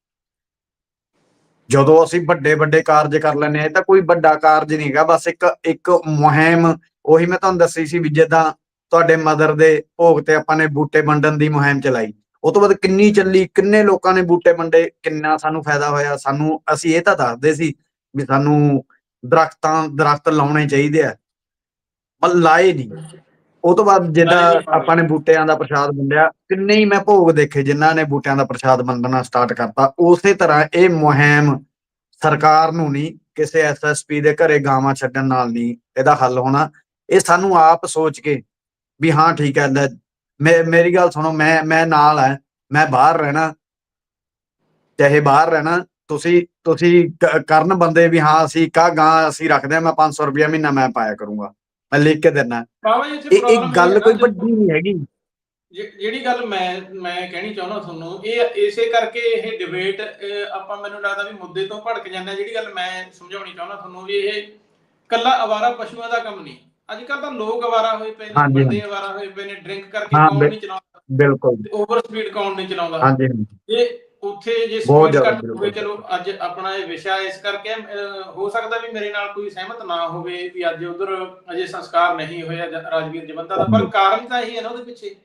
ਜਦੋਂ ਅਸੀਂ ਵੱਡੇ ਵੱਡੇ ਕਾਰਜ ਕਰ ਲੈਂਦੇ ਆ ਇਹ ਤਾਂ ਕੋਈ ਵੱਡਾ ਕਾਰਜ ਨਹੀਂ ਹੈਗਾ, ਬਸ ਇੱਕ ਇੱਕ ਮੁਹਿੰਮ, ਉਹੀ ਮੈਂ ਤੁਹਾਨੂੰ ਦੱਸੀ ਸੀ ਵੀ ਜਿੱਦਾਂ ਤੁਹਾਡੇ ਮਦਰ ਦੇ ਭੋਗ ਤੇ ਆਪਾਂ ਨੇ ਬੂਟੇ ਵੰਡਣ ਦੀ ਮੁਹਿੰਮ ਚਲਾਈ। ਉਹ ਤੋਂ ਬਾਅਦ ਕਿੰਨੀ ਚੱਲੀ ਕਿੰਨੇ ਲੋਕਾਂ ਨੇ ਬੂਟੇ ਵੰਡੇ ਕਿੰਨਾ ਸਾਨੂੰ ਫਾਇਦਾ ਹੋਇਆ ਸਾਨੂੰ ਅਸੀਂ ਇਹ ਤਾਂ ਦੱਸਦੇ ਸੀ ਵੀ ਸਾਨੂੰ ਦਰਖਤਾਂ ਦਰਖਤ ਲਾਉਣੇ ਚਾਹੀਦੇ ਆ। ਪਰ ਲਾਏ ਨਹੀਂ। ਉਹ ਤੋਂ ਬਾਅਦ ਜਿੱਦਾਂ ਆਪਾਂ ਨੇ ਬੂਟਿਆਂ ਦਾ ਪ੍ਰਸ਼ਾਦ ਵੰਡਿਆ ਕਿੰਨੇ ਹੀ ਮੈਂ ਭੋਗ ਦੇਖੇ ਜਿਨ੍ਹਾਂ ਨੇ ਬੂਟਿਆਂ ਦਾ ਪ੍ਰਸ਼ਾਦ ਵੰਡਣਾ ਸਟਾਰਟ ਕਰਤਾ। ਉਸੇ ਤਰ੍ਹਾਂ ਇਹ ਮੁਹਿੰਮ ਸਰਕਾਰ ਨੂੰ ਨਹੀਂ ਕਿਸੇ ਐਸਐਸਪੀ ਦੇ ਘਰੇ ਗਾਵਾਂ ਛੱਡਣ ਨਾਲ ਨਹੀਂ ਇਹਦਾ ਹੱਲ ਹੋਣਾ। ਇਹ ਸਾਨੂੰ ਆਪ ਸੋਚ ਕੇ ਵੀ ਹਾਂ ਠੀਕ ਹੈ ਲੈ ਮੇ- ਮੇਰੀ ਗੱਲ ਸੁਣੋ ਮੈਂ ਮੈਂ ਨਾਲ ਹੈ ਮੈਂ ਬਾਹਰ ਰਹਿਣਾ ਚਾਹੇ ਬਾਹਰ ਰਹਿਣਾ ਤੁਸੀਂ ਤੁਸੀਂ ਕਰਨ ਬੰਦੇ ਵੀ ਹਾਂ ਅਸੀਂ ਕਾ ਗਾਂ ਅਸੀਂ ਰੱਖਦੇ ਆ ਮੈਂ 500 ਰੁਪਇਆ ਮਹੀਨਾ ਮੈਂ ਪਾਇਆ ਕਰੂੰਗਾ ਮੈਂ ਲਿਖ ਕੇ ਦੇਣਾ ਇੱਥੇ ਇਹ problem ਗੱਲ ਕੋਈ ਵੱਡੀ ਨਹੀਂ ਹੈਗੀ। ਜਿਹੜੀ ਗੱਲ ਮੈਂ ਮੈਂ ਕਹਿਣੀ ਚਾਹੁੰਦਾ ਤੁਹਾਨੂੰ ਇਹ ਇਸੇ ਕਰਕੇ ਇਹ ਡਿਬੇਟ ਆਪਾਂ ਮੈਨੂੰ ਲੱਗਦਾ ਵੀ ਮੁੱਦੇ ਤੋਂ ਭੜਕ ਜਾਂਦਾ ਜਿਹੜੀ ਗੱਲ ਮੈਂ ਸਮਝਾਉਣੀ ਚਾਹੁੰਦਾ ਤੁਹਾਨੂੰ ਵੀ ਇਹ ਕੱਲਾ ਅਵਾਰਾ ਪਸ਼ੂਆਂ ਦਾ ਕੰਮ ਨਹੀਂ। ਅੱਜ ਕੱਲ ਤਾਂ ਲੋਕ ਅਵਾਰਾ ਹੋਏ ਪਏ ਨੇ ਹਾਂਜੀ, ਬੰਦੇ ਅਵਾਰਾ ਹੋਏ ਪਏ ਨੇ ਡਰਿੰਕ ਕਰਕੇ ਹਾਂ, ਕੌਣ ਬਿਲ- ਨਹੀਂ ਚਲਾਉਂਦਾ? ਬਿਲਕੁਲ। ਓਵਰ ਸਪੀਡ ਕੌਣ ਨਹੀਂ ਚਲਾਉਂਦਾ? ਹਾਂਜੀ ਹਾਂਜੀ। ਇਹ ਉੱਥੇ ਜੇ ਬਹੁਤ ਸਪੀਡ ਜ਼ਿਆਦਾ ਘੱਟ ਹੋਵੇ ਬਿਲਕੁਲ। ਚਲੋ ਅੱਜ ਆਪਣਾ ਇਹ ਵਿਸ਼ਾ ਇਸ ਕਰਕੇ ਅਹ, ਹੋ ਸਕਦਾ ਵੀ ਮੇਰੇ ਨਾਲ ਕੋਈ ਸਹਿਮਤ ਨਾ ਹੋਵੇ ਵੀ ਅੱਜ ਉਧਰ ਅਜੇ ਸੰਸਕਾਰ ਨਹੀਂ ਹੋਇਆ ਜ- ਰਾਜਵੀਰ ਜਵੰਦਾ ਦਾ ਪਰ ਕਾਰਨ ਤਾਂ ਇਹੀ ਹੈ ਨਾ ਉਹਦੇ ਪਿੱਛੇ।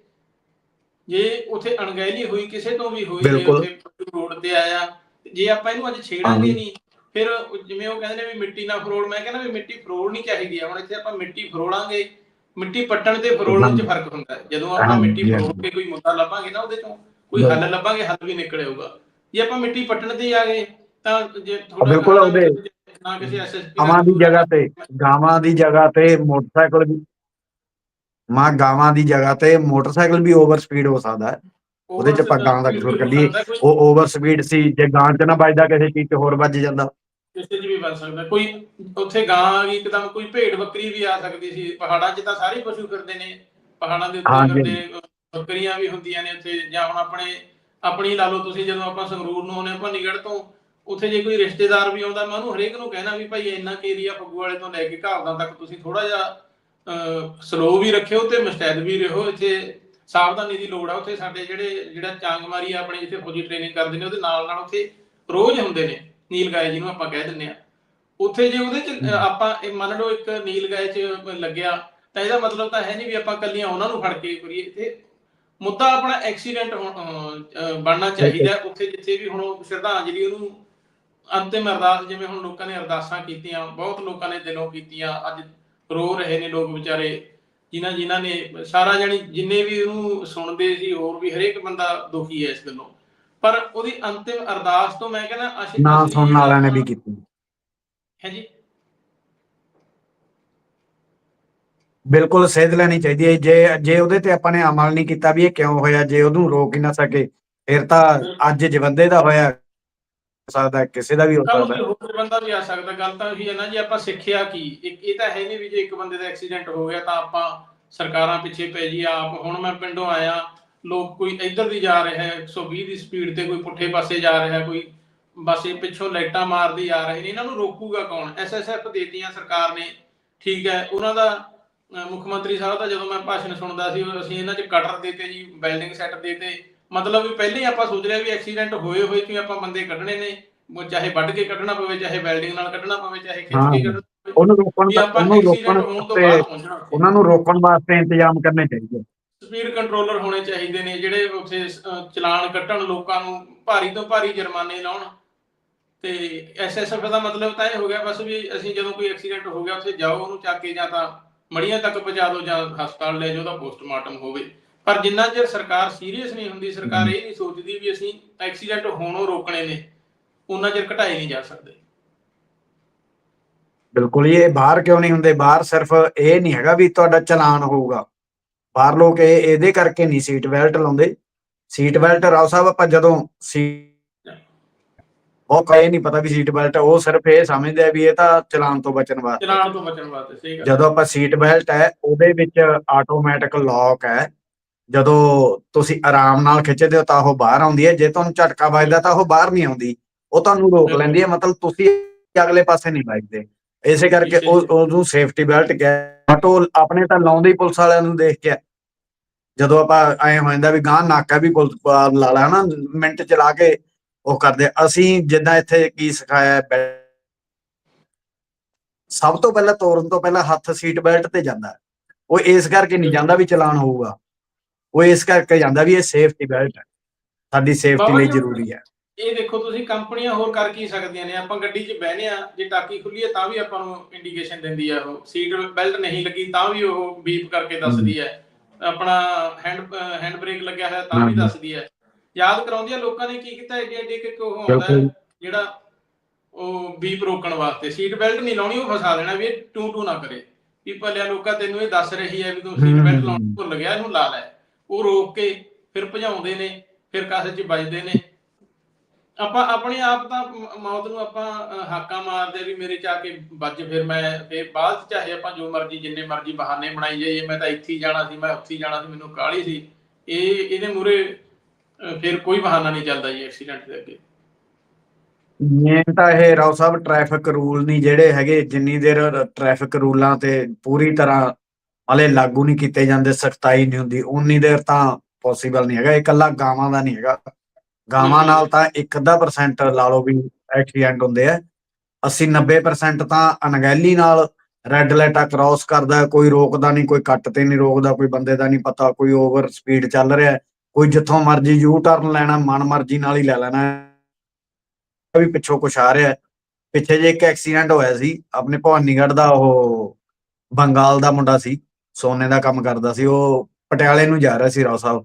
ਜੇ ਉਥੇ ਅਣਗਹਿਲੀ ਹੋਈ ਕਿਸੇ ਤੋਂ ਵੀ ਹੋਈ ਜੇ ਬਿਲਕੁਲ। ਉੱਥੇ ਰੋਡ ਤੇ ਆਇਆ ਜੇ ਆਪਾਂ ਇਹਨੂੰ ਅੱਜ ਛੇੜਾਂਗੇ ਹਾਂਜੀ। ਨਹੀਂ ਫਿਰ ਜਿਵੇਂ ਉਹ ਕਹਿੰਦੇ ਨੇ ਵੀ ਮਿੱਟੀ ਨਾ ਫਰੋੜ ਮੈਂ ਕਹਿੰਦਾ ਵੀ ਮਿੱਟੀ ਫਰੋੜ ਨਹੀਂ ਚਾਹੀਦੀ ਆ। ਹੁਣ ਇੱਥੇ ਆਪਾਂ ਮਿੱਟੀ ਫਰੋੜਾਂਗੇ ਮਿੱਟੀ ਪੱਟਣ ਤੇ ਫਰੋੜਨ 'ਚ ਫ਼ਰਕ ਹੁੰਦਾ। ਜਦੋਂ ਆਪਾਂ ਮਿੱਟੀ। ਫਰੋੜ ਕੇ ਕੋਈ ਮੁੱਦਾ ਲੱਭਾਂਗੇ ਨਾ ਉਹਦੇ ਤੋਂ ਕੋਈ। ਹੱਲ ਲੱਭਾਂਗੇ ਹੱਲ ਵੀ ਨਿਕਲ ਆਊਗਾ ਜੇ ਆਪਾਂ ਮਿੱਟੀ ਪੱਟਣ ਤੇ ਆ ਗਏ ਤਾਂ ਜੇ ਥੋੜਾ ਬਿਲਕੁਲ ਉਹਦੇ ਨਾ ਕਿਸੇ ਐਸਐਸਪੀ ਗਾਵਾਂ ਦੀ ਜਗ੍ਹਾ ਤੇ ਗਾਵਾਂ ਦੀ ਜਗ੍ਹਾ ਤੇ ਮੋਟਰਸਾਈਕਲ ਵੀ ਮਾਂ ਗਾਵਾਂ ਦੀ ਜਗ੍ਹਾ ਤੇ ਮੋਟਰਸਾਈਕਲ ਵੀ ਓਵਰ ਸਪੀਡ ਹੋ ਸਕਦਾ ਹੈ। ਉਹਦੇ ਚ ਆਪਾਂ ਗਾਂ ਦਾ ਕਸੂਰ ਕੱਢੀਏ। ਉਹ ਓਵਰ ਸਪੀਡ ਸੀ ਜੇ ਗਾਂ ਚ ਨਾ ਵੱਜਦਾ ਕਿਸੇ ਚੀਜ਼ ਚ ਹੋਰ ਵੱਜ ਜਾਂਦਾ। ਕਿਸੇ 'ਚ ਵੀ ਬਣ ਸਕਦਾ। ਕੋਈ ਉੱਥੇ ਗਾਂ ਆ ਗਈ ਇੱਕਦਮ ਕੋਈ ਭੇਡ ਬੱਕਰੀ ਵੀ ਆ ਸਕਦੀ ਸੀ। ਪਹਾੜਾਂ 'ਚ ਤਾਂ ਸਾਰੇ ਪਸ਼ੂ ਫਿਰਦੇ ਨੇ। ਪਹਾੜਾਂ ਦੇ ਉੱਤੇ ਹਾਂਜੀ। ਫਿਰਦੇ ਬੱਕਰੀਆਂ ਵੀ ਹੁੰਦੀਆਂ ਨੇ ਉੱਥੇ। ਜਾਂ ਹੁਣ ਆਪਣੇ ਆਪਣੀ ਲਾ ਲਓ ਤੁਸੀਂ ਜਦੋਂ ਆਪਾਂ ਸੰਗਰੂਰ ਨੂੰ ਆਉਂਦੇ ਆਪਾਂ ਨਿਗੜ ਤੋਂ ਉੱਥੇ ਜੇ ਕੋਈ ਰਿਸ਼ਤੇਦਾਰ ਵੀ ਆਉਂਦਾ ਮੈਂ ਉਹਨੂੰ ਹਰੇਕ ਨੂੰ ਕਹਿਣਾ ਵੀ ਭਾਈ ਇੰਨਾ ਕੁ ਏਰੀਆ ਫੱਗੂ ਵਾਲੇ ਤੋਂ ਲੈ ਕੇ ਘਾਵਦਾਂ ਤੱਕ ਤੁਸੀਂ ਥੋੜਾ ਜਿਹਾ ਸਲੋ ਵੀ ਰੱਖਿਓ ਤੇ ਮੁਸਤੈਦ ਵੀ ਰਹੋ। ਇੱਥੇ ਸਾਵਧਾਨੀ ਦੀ ਲੋੜ ਆ। ਉੱਥੇ ਸਾਡੇ ਜਿਹੜੇ ਜਿਹੜਾ ਚਾਂਗਮਾਰੀ ਆ ਆਪਣੇ ਜਿੱਥੇ ਫੌਜੀ ਟ੍ਰੇਨਿੰਗ ਕਰਦੇ ਨੇ ਉਹਦੇ ਨਾਲ ਨਾਲ ਉੱਥੇ ਰੋਜ਼ ਹੁੰਦੇ ਨੇ। ਨੀਲ ਗਾਏ ਜਿਹਨੂੰ ਆਪਾਂ ਕਹਿ ਦਿੰਦੇ ਆ ਉੱਥੇ ਜੇ ਉਹਦੇ ਚ ਆਪਾਂ ਇਹ ਮੰਨ ਲਓ ਇੱਕ ਨੀਲ ਗਾਏ ਚ ਲੱਗਿਆ, ਤਾਂ ਇਹਦਾ ਮਤਲਬ ਤਾਂ ਹੈ ਨਹੀਂ ਵੀ ਆਪਾਂ ਕੱਲੀਆਂ ਉਹਨਾਂ ਨੂੰ ਫੜ ਕੇ ਕਰੀਏ। ਤੇ ਮੁੱਦਾ ਆਪਣਾ ਐਕਸੀਡੈਂਟ ਬਣਨਾ ਚਾਹੀਦਾ ਉੱਥੇ ਜਿੱਥੇ ਵੀ ਹੁਣ ਸ਼ਰਧਾਂਜਲੀ ਉਹਨੂੰ ਅੰਤਿਮ ਅਰਦਾਸ, ਜਿਵੇਂ ਹੁਣ ਲੋਕਾਂ ਨੇ ਅਰਦਾਸਾਂ ਕੀਤੀਆਂ, ਬਹੁਤ ਲੋਕਾਂ ਨੇ ਦਿਲੋਂ ਕੀਤੀਆਂ। ਅੱਜ ਰੋ ਰਹੇ ਨੇ ਲੋਕ ਵਿਚਾਰੇ, ਜਿਨ੍ਹਾਂ ਜਿਨ੍ਹਾਂ ਨੇ ਸਾਰਾ ਜਣੀ ਜਿੰਨੇ ਵੀ ਉਹਨੂੰ ਸੁਣਦੇ ਸੀ, ਹੋਰ ਵੀ ਹਰੇਕ ਬੰਦਾ ਦੁਖੀ ਹੈ ਇਸ ਗੱਲੋਂ। ਪਰ ਉਹਦੀ ਅੰਤਿਮ ਅਰਦਾਸ ਤੋਂ ਮੈਂ ਕਹਿੰਦਾ ਅਸੀਂ ਨਾ ਸੁਣਨ ਵਾਲਿਆਂ ਨੇ ਵੀ ਕੀਤੀ। ਹੈ ਜੀ। ਬਿਲਕੁਲ ਸੇਧ ਲੈਣੀ ਚਾਹੀਦੀ ਹੈ। ਜੇ ਜੇ ਉਹਦੇ ਤੇ ਆਪਾਂ ਨੇ ਅਮਲ ਨਹੀਂ ਕੀਤਾ ਵੀ ਇਹ ਕਿਉਂ ਹੋਇਆ ਜੇ ਉਹਨੂੰ ਰੋਕ ਹੀ ਨਾ ਸਕੇ ਫਿਰ ਤਾਂ ਅੱਜ ਜਵੰਦੇ ਦਾ ਹੋਇਆ। ਸਕਦਾ ਕਿਸੇ ਦਾ ਵੀ ਹੋ ਸਕਦਾ। ਹੈ। ਹੋਰ ਬੰਦਾ ਵੀ ਆ ਸਕਦਾ। ਗੱਲ ਤਾਂ ਉਹੀ ਹੈ ਨਾ ਜੀ ਆਪਾਂ ਸਿੱਖਿਆ ਕੀ? ਇੱਕ ਇਹ ਤਾਂ ਹੈ ਨਹੀਂ ਵੀ ਜੇ ਇੱਕ ਬੰਦੇ ਦਾ ਐਕਸੀਡੈਂਟ ਹੋ ਗਿਆ ਤਾਂ ਆਪਾਂ ਸਰਕਾਰਾਂ ਪਿੱਛੇ ਪੈ ਜੀ ਆਪ ਹੁਣ ਮੈਂ ਪਿੰਡੋਂ ਆਇਆ। ਲੋਕ ਕੋਈ ਇੱਧਰ ਦੀ ਜਾ ਰਿਹਾ ਹੈ 120 ਦੀ ਸਪੀਡ ਤੇ ਕੋਈ ਪੁੱਠੇ ਪਾਸੇ ਜਾ ਰਿਹਾ ਕੋਈ ਬਸ ਇਹ ਪਿੱਛੋਂ ਲਾਈਟਾਂ ਮਾਰਦੀ ਆ ਰਹੇ ਨੇ ਇਹਨਾਂ ਨੂੰ ਰੋਕੂਗਾ ਕੌਣ ਐਸਐਸਐਫ ਦੇਤੀਆਂ ਸਰਕਾਰ ਨੇ ਠੀਕ ਹੈ ਉਹਨਾਂ ਦਾ ਮੁੱਖ ਮੰਤਰੀ ਸਾਹਿਬ ਦਾ ਜਦੋਂ ਮੈਂ ਭਾਸ਼ਣ ਸੁਣਦਾ ਸੀ ਅਸੀਂ ਇਹਨਾਂ 'ਚ ਕਟਰ ਦੇਤੇ ਜੀ ਬਿਲਡਿੰਗ ਸੈੱਟ ਦੇਤੇ ਮਤਲਬ ਵੀ ਪਹਿਲੇ ਹੀ ਆਪਾਂ ਸੋਚ ਲਿਆ ਵੀ ਐਕਸੀਡੈਂਟ ਹੋਏ ਹੋਏ ਕਿ ਆਪਾਂ ਬੰਦੇ ਕੱਢਣੇ ਨੇ ਚਾਹੇ ਵੱਢ ਕੇ ਕੱਢਣਾ ਪਵੇ ਚਾਹੇ ਵੈਲਡਿੰਗ ਨਾਲ ਕੱਢਣਾ ਪਵੇ ਚਾਹੇ ਖਿੱਚ ਹਾਂ। ਕੇ ਕੱਢਣਾ ਉਹਨੂੰ ਰੋਕਣ ਦਾ ਰੋਕਣ ਤੋਂ ਉਹਨਾਂ ਨੂੰ ਰੋਕਣ ਵਾਸਤੇ ਇੰਤਜ਼ਾਮ ਕਰਨੇ ਚਾਹੀਦੇ ਸਪੀਡ ਕੰਟਰੋਲਰ ਹੋਣੇ ਚਾਹੀਦੇ ਨੇ ਜਿਹੜੇ ਉੱਥੇ ਚਲਾਨ ਕੱਟਣ ਲੋਕਾਂ ਨੂੰ ਭਾਰੀ ਤੋਂ ਭਾਰੀ ਜੁਰਮਾਨੇ ਲਾਉਣ। ਤੇ ਐਸਐਸਐਫ ਦਾ ਮਤਲਬ ਤਾਂ ਇਹ ਹੋ ਗਿਆ ਬਸ ਵੀ ਅਸੀਂ ਜਦੋਂ ਕੋਈ ਐਕਸੀਡੈਂਟ ਹੋ ਗਿਆ, ਉੱਥੇ ਜਾਓ, ਉਹਨੂੰ ਚੱਕ ਕੇ ਜਾਂ ਤਾਂ ਮੜੀਆਂ ਤੱਕ ਪਹੁੰਚਾ ਦਿਓ ਜਾਂ ਹਸਪਤਾਲ ਲੈ ਜਾਓ, ਉਹਦਾ ਪੋਸਟਮਾਰਟਮ ਹੋਵੇ। ਪਰ ਜਿੰਨਾ ਚਿਰ ਸਰਕਾਰ ਸੀਰੀਅਸ ਨਹੀਂ ਹੁੰਦੀ, ਸਰਕਾਰ ਇਹ ਨਹੀਂ ਸੋਚਦੀ ਵੀ ਅਸੀਂ ਐਕਸੀਡੈਂਟ ਹੋਣੋਂ ਰੋਕਣੇ ਨੇ, ਉਹਨਾਂ ਚਿਰ ਘਟਾਏ ਨਹੀਂ ਜਾ ਸਕਦੇ। ਬਿਲਕੁਲ, ਇਹ ਬਾਹਰ ਕਿਉਂ ਨਹੀਂ ਹੁੰਦੇ? ਬਾਹਰ ਸਿਰਫ ਇਹ ਨਹੀਂ ਹੈਗਾ ਵੀ ਤੁਹਾਡਾ ਚਲਾਨ ਹੋਊਗਾ। ਬਾਹਰ ਲੋਕ ਇਹ ਇਹਦੇ ਕਰਕੇ ਨਹੀਂ ਸੀਟ ਬੈਲਟ ਲਾਉਂਦੇ। ਸੀਟ ਬੈਲਟ ਰਾਓ ਸਾਹਿਬ ਆਪਾਂ ਜਦੋਂ ਸੀ ਉਹ ਕਹੇ ਨਹੀਂ ਪਤਾ ਵੀ ਸੀਟ ਬੈਲਟ ਉਹ ਸਿਰਫ ਇਹ ਸਮਝਦੇ ਆ ਵੀ ਇਹ ਤਾਂ ਚਲਾਨ ਤੋਂ ਬਚਣ ਵਾਸਤੇ। ਚਲਾਨ ਤੋਂ ਬਚਣ ਵਾਸਤੇ ਸਹੀ ਗੱਲ। ਜਦੋਂ ਆਪਾਂ ਸੀਟ ਬੈਲਟ ਹੈ ਉਹਦੇ ਵਿੱਚ ਆਟੋਮੈਟਿਕ ਲੌਕ ਹੈ। ਜਦੋਂ ਤੁਸੀਂ ਆਰਾਮ ਨਾਲ ਖਿੱਚਦੇ ਹੋ ਤਾਂ ਉਹ ਬਾਹਰ ਆਉਂਦੀ ਹੈ। ਜੇ ਤੁਹਾਨੂੰ ਝਟਕਾ ਵੱਜਦਾ ਤਾਂ ਉਹ ਬਾਹਰ ਨਹੀਂ ਆਉਂਦੀ। ਉਹ ਤੁਹਾਨੂੰ ਰੋਕ। ਲੈਂਦੀ ਹੈ। ਮਤਲਬ ਤੁਸੀਂ ਅਗਲੇ ਪਾਸੇ ਨਹੀਂ ਵੱਜਦੇ। ਇਸੇ ਕਰਕੇ ਉਹ। ਉਹਨੂੰ ਸੇਫਟੀ ਬੈਲਟ ਕਿਹਾ ਉਹ ਆਪਣੇ ਤਾਂ ਲਾਉਂਦੇ ਹੀ ਪੁਲਿਸ ਵਾਲਿਆਂ ਨੂੰ ਦੇਖ ਕੇ। ਜਦੋਂ ਆਪਾਂ ਐ ਹੋ ਜਾਂਦਾ ਵੀ ਗਾਂ ਨਾਕਾ ਵੀ ਪੁਲਿਸ ਲਾ ਲਾ ਨਾ ਮਿੰਟ ਚਲਾ ਕੇ ਉਹ ਕਰਦੇ ਅਸੀਂ ਜਿੱਦਾਂ ਇੱਥੇ ਕੀ ਸਿਖਾਇਆ ਸਭ ਤੋਂ ਪਹਿਲਾਂ ਤੋਰਨ ਤੋਂ ਪਹਿਲਾਂ ਹੱਥ ਸੀਟ ਬੈਲਟ ਤੇ ਜਾਂਦਾ। ਉਹ ਇਸ ਕਰਕੇ ਨਹੀਂ ਜਾਂਦਾ ਵੀ ਚਲਾਨ ਹੋਊਗਾ ਉਹ ਇਸ ਕਰਕੇ ਜਾਂਦਾ ਵੀ ਇਹ ਸੇਫਟੀ ਬੈਲਟ ਹੈ ਸਾਡੀ ਸੇਫਟੀ ਲਈ ਜ਼ਰੂਰੀ ਹੈ ਇਹ ਦੇਖੋ ਤੁਸੀਂ ਕੰਪਨੀਆਂ ਹੋਰ ਕਰ ਕੀ ਸਕਦੀਆਂ ਨੇ? ਆਪਾਂ ਗੱਡੀ 'ਚ ਬਹਿਨੇ ਆ ਜੇ ਟਾਕੀ ਖੁੱਲੀ ਹੈ ਤਾਂ ਵੀ ਆਪਾਂ ਨੂੰ ਇੰਡੀਕੇਸ਼ਨ ਦਿੰਦੀ ਆ ਉਹ। ਸੀਟ ਬੈਲਟ ਨਹੀਂ ਲੱਗੀ ਤਾਂ ਵੀ ਉਹ ਬੀਪ ਕਰਕੇ ਦੱਸਦੀ ਹੈ। ਆਪਣਾ ਹੈਂਡ ਹੈਂਡ ਬ੍ਰੇਕ ਲੱਗਿਆ ਹੋਇਆ ਤਾਂ ਵੀ। ਦੱਸਦੀ ਹੈ। ਯਾਦ ਕਰਾਉਂਦੀ ਆ ਲੋਕਾਂ ਨੇ ਕੀ ਕੀਤਾ? ਏਡੇ ਏਡੇ ਕਿ ਉਹ ਆਉਂਦਾ ਹੈ, ਬਿਲਕੁਲ। ਜਿਹੜਾ ਉਹ ਬੀਪ ਰੋਕਣ ਵਾਸਤੇ। ਸੀਟ ਬੈਲਟ ਨਹੀਂ ਲਾਉਣੀ ਉਹ ਫਸਾ ਦੇਣਾ ਵੀ ਇਹ ਟੂ ਟੂ ਨਾ ਕਰੇ। ਵੀ ਭਲਿਆ ਲੋਕਾਂ ਤੈਨੂੰ ਇਹ ਦੱਸ ਰਹੀ ਹੈ ਵੀ ਤੂੰ ਸੀਟ ਬੈਲਟ। ਲਾਉਣੀ ਭੁੱਲ ਗਿਆ ਇਹਨੂੰ ਲਾ ਲੈ। ਉਹ ਰੋਕ ਕੇ ਫਿਰ ਭਜਾਉਂਦੇ ਨੇ ਫਿਰ ਕਾਸੇ 'ਚ ਵੱਜਦੇ ਨੇ। ਆਪਾਂ ਆਪਣੇ ਆਪ ਤਾਂ ਮੌਤ ਨੂੰ ਆਪਾਂ ਹਾਕਾਂ ਮਾਰਦੇ ਵੀ ਮੇਰੇ ਚ ਆ ਕੇ ਵੱਜ ਫਿਰ ਮੈਂ, ਫਿਰ ਬਾਅਦ ਚਾਹੇ ਆਪਾਂ ਜੋ ਮਰਜ਼ੀ, ਜਿੰਨੇ ਮਰਜ਼ੀ ਬਹਾਨੇ ਬਣਾਈ ਜਾਈਏ, ਮੈਂ ਤਾਂ ਇੱਥੇ ਹੀ ਜਾਣਾ ਸੀ, ਮੈਂ ਉੱਥੇ ਹੀ ਜਾਣਾ ਸੀ, ਮੈਨੂੰ ਕਾਹਲੀ ਸੀ। ਇਹ, ਇਹਦੇ ਮੂਰੇ ਫਿਰ ਕੋਈ ਬਹਾਨਾ ਨਹੀਂ ਚੱਲਦਾ ਜੀ ਐਕਸੀਡੈਂਟ ਦੇ ਅੱਗੇ। ਮੇਨ ਤਾਂ ਇਹ ਰਾਓ ਸਾਹਿਬ ਟ੍ਰੈਫਿਕ ਰੂਲ ਨਹੀਂ ਜਿਹੜੇ ਹੈਗੇ, ਜਿੰਨੀ ਦੇਰ ਟ੍ਰੈਫਿਕ ਰੂਲਾਂ ਤੇ ਪੂਰੀ ਤਰ੍ਹਾਂ ਹਲੇ ਲਾਗੂ ਨਹੀਂ ਕੀਤੇ ਜਾਂਦੇ, ਸਖਤਾਈ ਨਹੀਂ ਹੁੰਦੀ, ਉਨੀ ਦੇਰ ਤਾਂ ਪੋਸੀਬਲ ਨਹੀਂ ਹੈਗਾ ਇਹ ਇਕੱਲਾ ਗਾਵਾਂ ਦਾ ਨਹੀਂ ਹੈਗਾ। ਗਾਵਾਂ। ਨਾਲ ਤਾਂ 1% ਲਾ ਲਓ ਵੀ ਐਕਸੀਡੈਂਟ ਹੁੰਦੇ ਆ 80 90% ਤਾਂ ਅਣਗਹਿਲੀ ਨਾਲ ਰੈੱਡ ਲਾਈਟਾਂ ਕ੍ਰਾਸ ਕਰਦਾ ਕੋਈ ਰੋਕਦਾ ਨਹੀਂ ਕੋਈ ਕੱਟ ਤੇ ਨਹੀਂ ਰੋਕਦਾ ਕੋਈ ਬੰਦੇ ਦਾ ਨਹੀਂ ਪਤਾ ਕੋਈ ਓਵਰ ਸਪੀਡ ਚੱਲ ਰਿਹਾ ਕੋਈ ਜਿੱਥੋਂ ਮਰਜ਼ੀ ਯੂ ਟਰਨ ਲੈਣਾ ਮਨ ਮਰਜ਼ੀ ਨਾਲ ਹੀ ਲੈ ਲੈਣਾ। ਵੀ ਪਿੱਛੋਂ ਕੁਛ ਆ ਰਿਹਾ। ਪਿੱਛੇ ਜੇ ਇੱਕ ਐਕਸੀਡੈਂਟ ਹੋਇਆ ਸੀ ਆਪਣੇ ਭਵਾਨੀਗੜ੍ਹ ਦਾ ਉਹ ਬੰਗਾਲ ਦਾ ਮੁੰਡਾ ਸੀ ਸੋਨੇ ਦਾ ਕੰਮ ਕਰਦਾ ਸੀ ਉਹ ਪਟਿਆਲੇ ਨੂੰ ਜਾ ਰਿਹਾ ਸੀ ਰਾਓ ਸਾਹਿਬ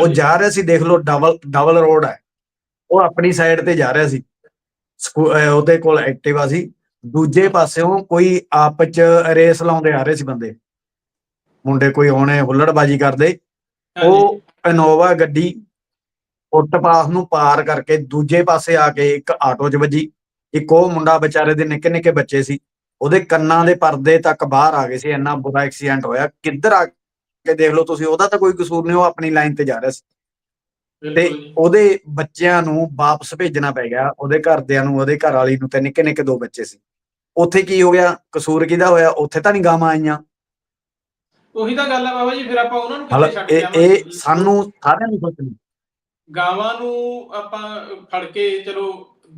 ਉਹ। ਜਾ ਰਿਹਾ ਸੀ ਦੇਖ ਲਓ ਡਬਲ ਡਬਲ ਰੋਡ ਹੈ। ਉਹ ਆਪਣੀ ਸਾਈਡ ਤੇ ਜਾ ਰਿਹਾ ਸੀ। ਉਹਦੇ ਕੋਲ ਐਕਟਿਵਾ ਸੀ। ਦੂਜੇ ਪਾਸਿਓਂ ਕੋਈ ਆਪਸ ਚ ਰੇਸ ਲਾਉਂਦੇ ਆ ਰਹੇ ਸੀ ਬੰਦੇ। ਮੁੰਡੇ ਕੋਈ ਆਉਣੇ ਹੁੱਲੜਬਾਜੀ ਕਰਦੇ। ਉਹ ਇਨੋਵਾ ਗੱਡੀ ਫੁੱਟਪਾਥ ਨੂੰ ਪਾਰ ਕਰਕੇ ਦੂਜੇ ਪਾਸੇ ਆ ਕੇ ਇੱਕ ਆਟੋ 'ਚ ਵੱਜੀ। ਇੱਕ ਉਹ ਮੁੰਡਾ ਵਿਚਾਰੇ ਦੇ ਨਿੱਕੇ ਨਿੱਕੇ ਬੱਚੇ ਸੀ। ਉਹਦੇ ਕੰਨਾਂ ਦੇ ਪਰਦੇ ਤੱਕ ਬਾਹਰ ਆ ਗਏ ਸੀ। ਇੰਨਾ ਬੁਰਾ ਐਕਸੀਡੈਂਟ ਹੋਇਆ। ਕਿੱਧਰ ਆ ਕੇ ਦੇਖ ਲਓ ਤੁਸੀਂ ਉਹਦਾ ਤਾਂ ਕੋਈ ਕਸੂਰ ਨਹੀਂ ਉਹ ਆਪਣੀ ਲਾਈਨ ਤੇ ਜਾ ਰਿਹਾ ਸੀ। ਤੇ। ਉਹਦੇ ਬੱਚਿਆਂ ਨੂੰ ਵਾਪਸ ਭੇਜਣਾ ਪੈ ਗਿਆ ਉਹਦੇ ਘਰਦਿਆਂ ਨੂੰ ਉਹਦੇ ਘਰ ਵਾਲੀ ਨੂੰ ਤੇ ਨਿੱਕੇ ਨਿੱਕੇ ਦੋ ਬੱਚੇ ਸੀ। ਉੱਥੇ ਕੀ ਹੋ ਗਿਆ? ਕਸੂਰ ਕਿਹਦਾ ਹੋਇਆ? ਉੱਥੇ ਤਾਂ ਨਹੀਂ ਗਾਵਾਂ ਆਈਆਂ। ਉਹੀ ਤਾਂ ਗੱਲ ਹੈ ਬਾਬਾ ਜੀ ਫਿਰ ਆਪਾਂ ਉਹਨਾਂ ਨੂੰ ਕਿੱਥੇ ਛੱਡ ਜਾਵਾਂਗੇ? ਇਹ ਸਾਨੂੰ ਸਾਰਿਆਂ ਨੂੰ ਸੋਚਣਾ ਗਾਵਾਂ ਨੂੰ ਆਪਾਂ ਫੜ ਕੇ ਚਲੋ